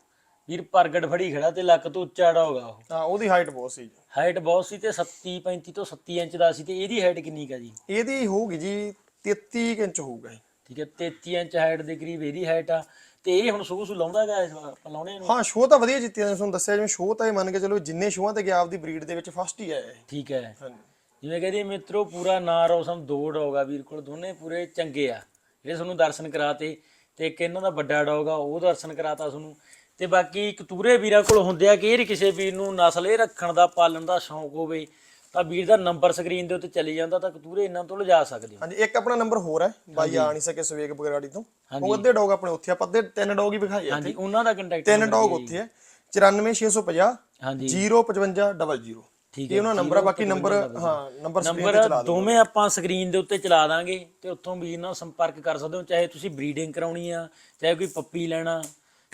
ਵੀਰ ਪ੍ਰਗਟ ਫੜੀ ਖੜਾ ਤੇ ਲੱਕ ਤੋਂ ਉੱਚਾ ੜਾ ਹੋਗਾ ਉਹ। ਹਾਂ ਉਹਦੀ ਹਾਈਟ ਬਹੁਤ ਸੀ। ਹਾਈਟ ਬਹੁਤ ਸੀ ਤੇ 37 35 ਤੋਂ 37 ਇੰਚ ਦਾ ਸੀ ਤੇ ਇਹਦੀ ਹਾਈਟ ਕਿੰਨੀ ਕਾ ਜੀ? ਇਹਦੀ ਹੋਊਗੀ ਜੀ 33 ਕੁ ਇੰਚ ਹੋਊਗਾ ਇਹ। ਠੀਕ ਹੈ 33 ਇੰਚ ਹਾਈਟ ਦੇ ਕਰੀਬ ਇਹਦੀ ਹਾਈਟ ਆ। ਤੇ ਇਹ ਹੁਣ ਸੂ ਸੂ ਲਾਉਂਦਾ ਗਾ ਇਸ ਵਾਰ ਆਪਾਂ ਲਾਉਣੇ ਨੂੰ ਹਾਂ ਸ਼ੋਅ ਤਾਂ ਵਧੀਆ ਜਿੱਤਿਆ ਤੁਹਾਨੂੰ ਦੱਸਿਆ ਜਿਵੇਂ ਸ਼ੋਅ ਤਾਂ ਇਹ ਮੰਨ ਕੇ ਚਲੋ ਜਿੰਨੇ ਸ਼ੋਆਂ ਤੇ ਗਿਆ ਆਪਦੀ ਬਰੀਡ ਦੇ ਵਿੱਚ ਫਸਟ ਹੀ ਆਇਆ ਇਹ। ਠੀਕ ਹੈ। ਹਾਂਜੀ। ਜਿਵੇਂ ਕਹਿੰਦੇ ਮਿੱਤਰੋ ਪੂਰਾ ਨਾਂ ਰੋਸਮ ਦੋ ਡੌਗ ਆ ਵੀਰ ਕੋਲ ਦੋਨੇ ਪੂਰੇ ਚੰਗੇ ਆ। ਜਿਹੜੇ ਤੁਹਾਨੂੰ ਦਰਸ਼ਨ ਕਰਾਤੇ ਤੇ ਇੱਕ ਇਹਨਾਂ ਦਾ ਵੱਡਾ ਡੌਗ ਆ ਉਹ ਦਰਸ਼ਨ ਕਰਾਤਾ ਤੁਹਾਨੂੰ। ਤੇ ਬਾਕੀ ਕਤੂਰੇ ਵੀਰਾਂ ਕੋਲ ਹੁੰਦੇ ਆ ਕਿ ਇਹ ਕਿਸੇ ਵੀਰ ਨੂੰ ਨਸਲ ਇਹ ਰੱਖਣ ਦਾ ਪਾਲਣ ਦਾ ਸ਼ੌਂਕ ਹੋਵੇ ਤਾਂ ਵੀਰ ਦਾ ਨੰਬਰ ਸਕਰੀਨ ਦੇ ਉੱਤੇ ਚੱਲੀ ਜਾਂਦਾ ਤਾਂ ਕਤੂਰੇ ਇਹਨਾਂ ਤੋਂ ਲਿਜਾ ਸਕਦੇ। ਹੋ ਹਾਂਜੀ ਇੱਕ ਆਪਣਾ ਨੰਬਰ ਹੋਰ ਹੈ। ਬਾਈ ਆ ਨਹੀਂ ਸਕੇ ਸਵੇਗ ਬਗਰਾੜੀ ਤੋਂ। ਉਹ ਅੱਧੇ ਡੌਗ ਆਪਣੇ ਉੱਥੇ ਆ ਅੱਧੇ ਤਿੰਨ ਡੌਗ ਹੀ ਵਿਖਾਏ ਆ ਹਾਂਜੀ ਉਹਨਾਂ ਦਾ ਕੰਟੈਕਟ ਤਿੰਨ ਡੌਗ ਉੱਥੇ ਹੈ। 94650 ਹਾਂਜੀ। 05500 ਠੀਕ ਇਹ ਉਹਨਾਂ ਨੰਬਰ ਆ ਬਾਕੀ ਨੰਬਰ ਹਾਂ ਨੰਬਰ ਸਕਰੀਨ ਤੇ ਚਲਾ ਦਿਓ। ਦੋਵੇਂ ਆਪਾਂ ਸਕਰੀਨ ਦੇ ਉੱਤੇ ਚਲਾ ਦਾਂਗੇ ਤੇ ਉੱਥੋਂ ਵੀਰ ਨਾਲ ਸੰਪਰਕ ਕਰ ਸਕਦੇ ਹੋ ਚਾਹੇ ਤੁਸੀਂ ਬਰੀਡਿੰਗ ਕਰਾਉਣੀ ਆ ਚਾਹੇ ਕੋਈ ਪੱਪੀ ਲੈਣਾ।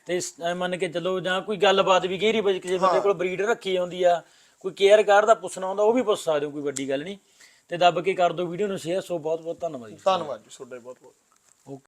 ਤੇ ਸ- ਮੰਨ ਕੇ ਚੱਲੋ ਜਾਂ ਕੋਈ ਗੱਲਬਾਤ ਵੀ ਗਹਿਰੀ ਵਿੱਚ ਕਿਸੇ ਬੰਦੇ ਕੋਲ ਬਰੀਡ ਰੱਖੀ ਹੁੰਦੀ ਆ ਕੋਈ ਕੇਅਰ ਕਾਰ ਦਾ ਪੁੱਛਣਾ ਹੁੰਦਾ, ਉਹ ਵੀ ਪੁੱਛ ਸਕਦੇ ਹੋ, ਕੋਈ ਵੱਡੀ ਗੱਲ ਨਹੀਂ। ਤੇ ਦੱਬ ਕੇ ਕਰ ਦਿਓ ਵੀਡੀਓ ਨੂੰ ਸ਼ੇਅਰ ਸੋ ਬਹੁਤ ਬਹੁਤ ਧੰਨਵਾਦ ਜੀ। ਧੰਨਵਾਦ ਜੀ, ਤੁਹਾਡਾ ਬਹੁਤ ਬਹੁਤ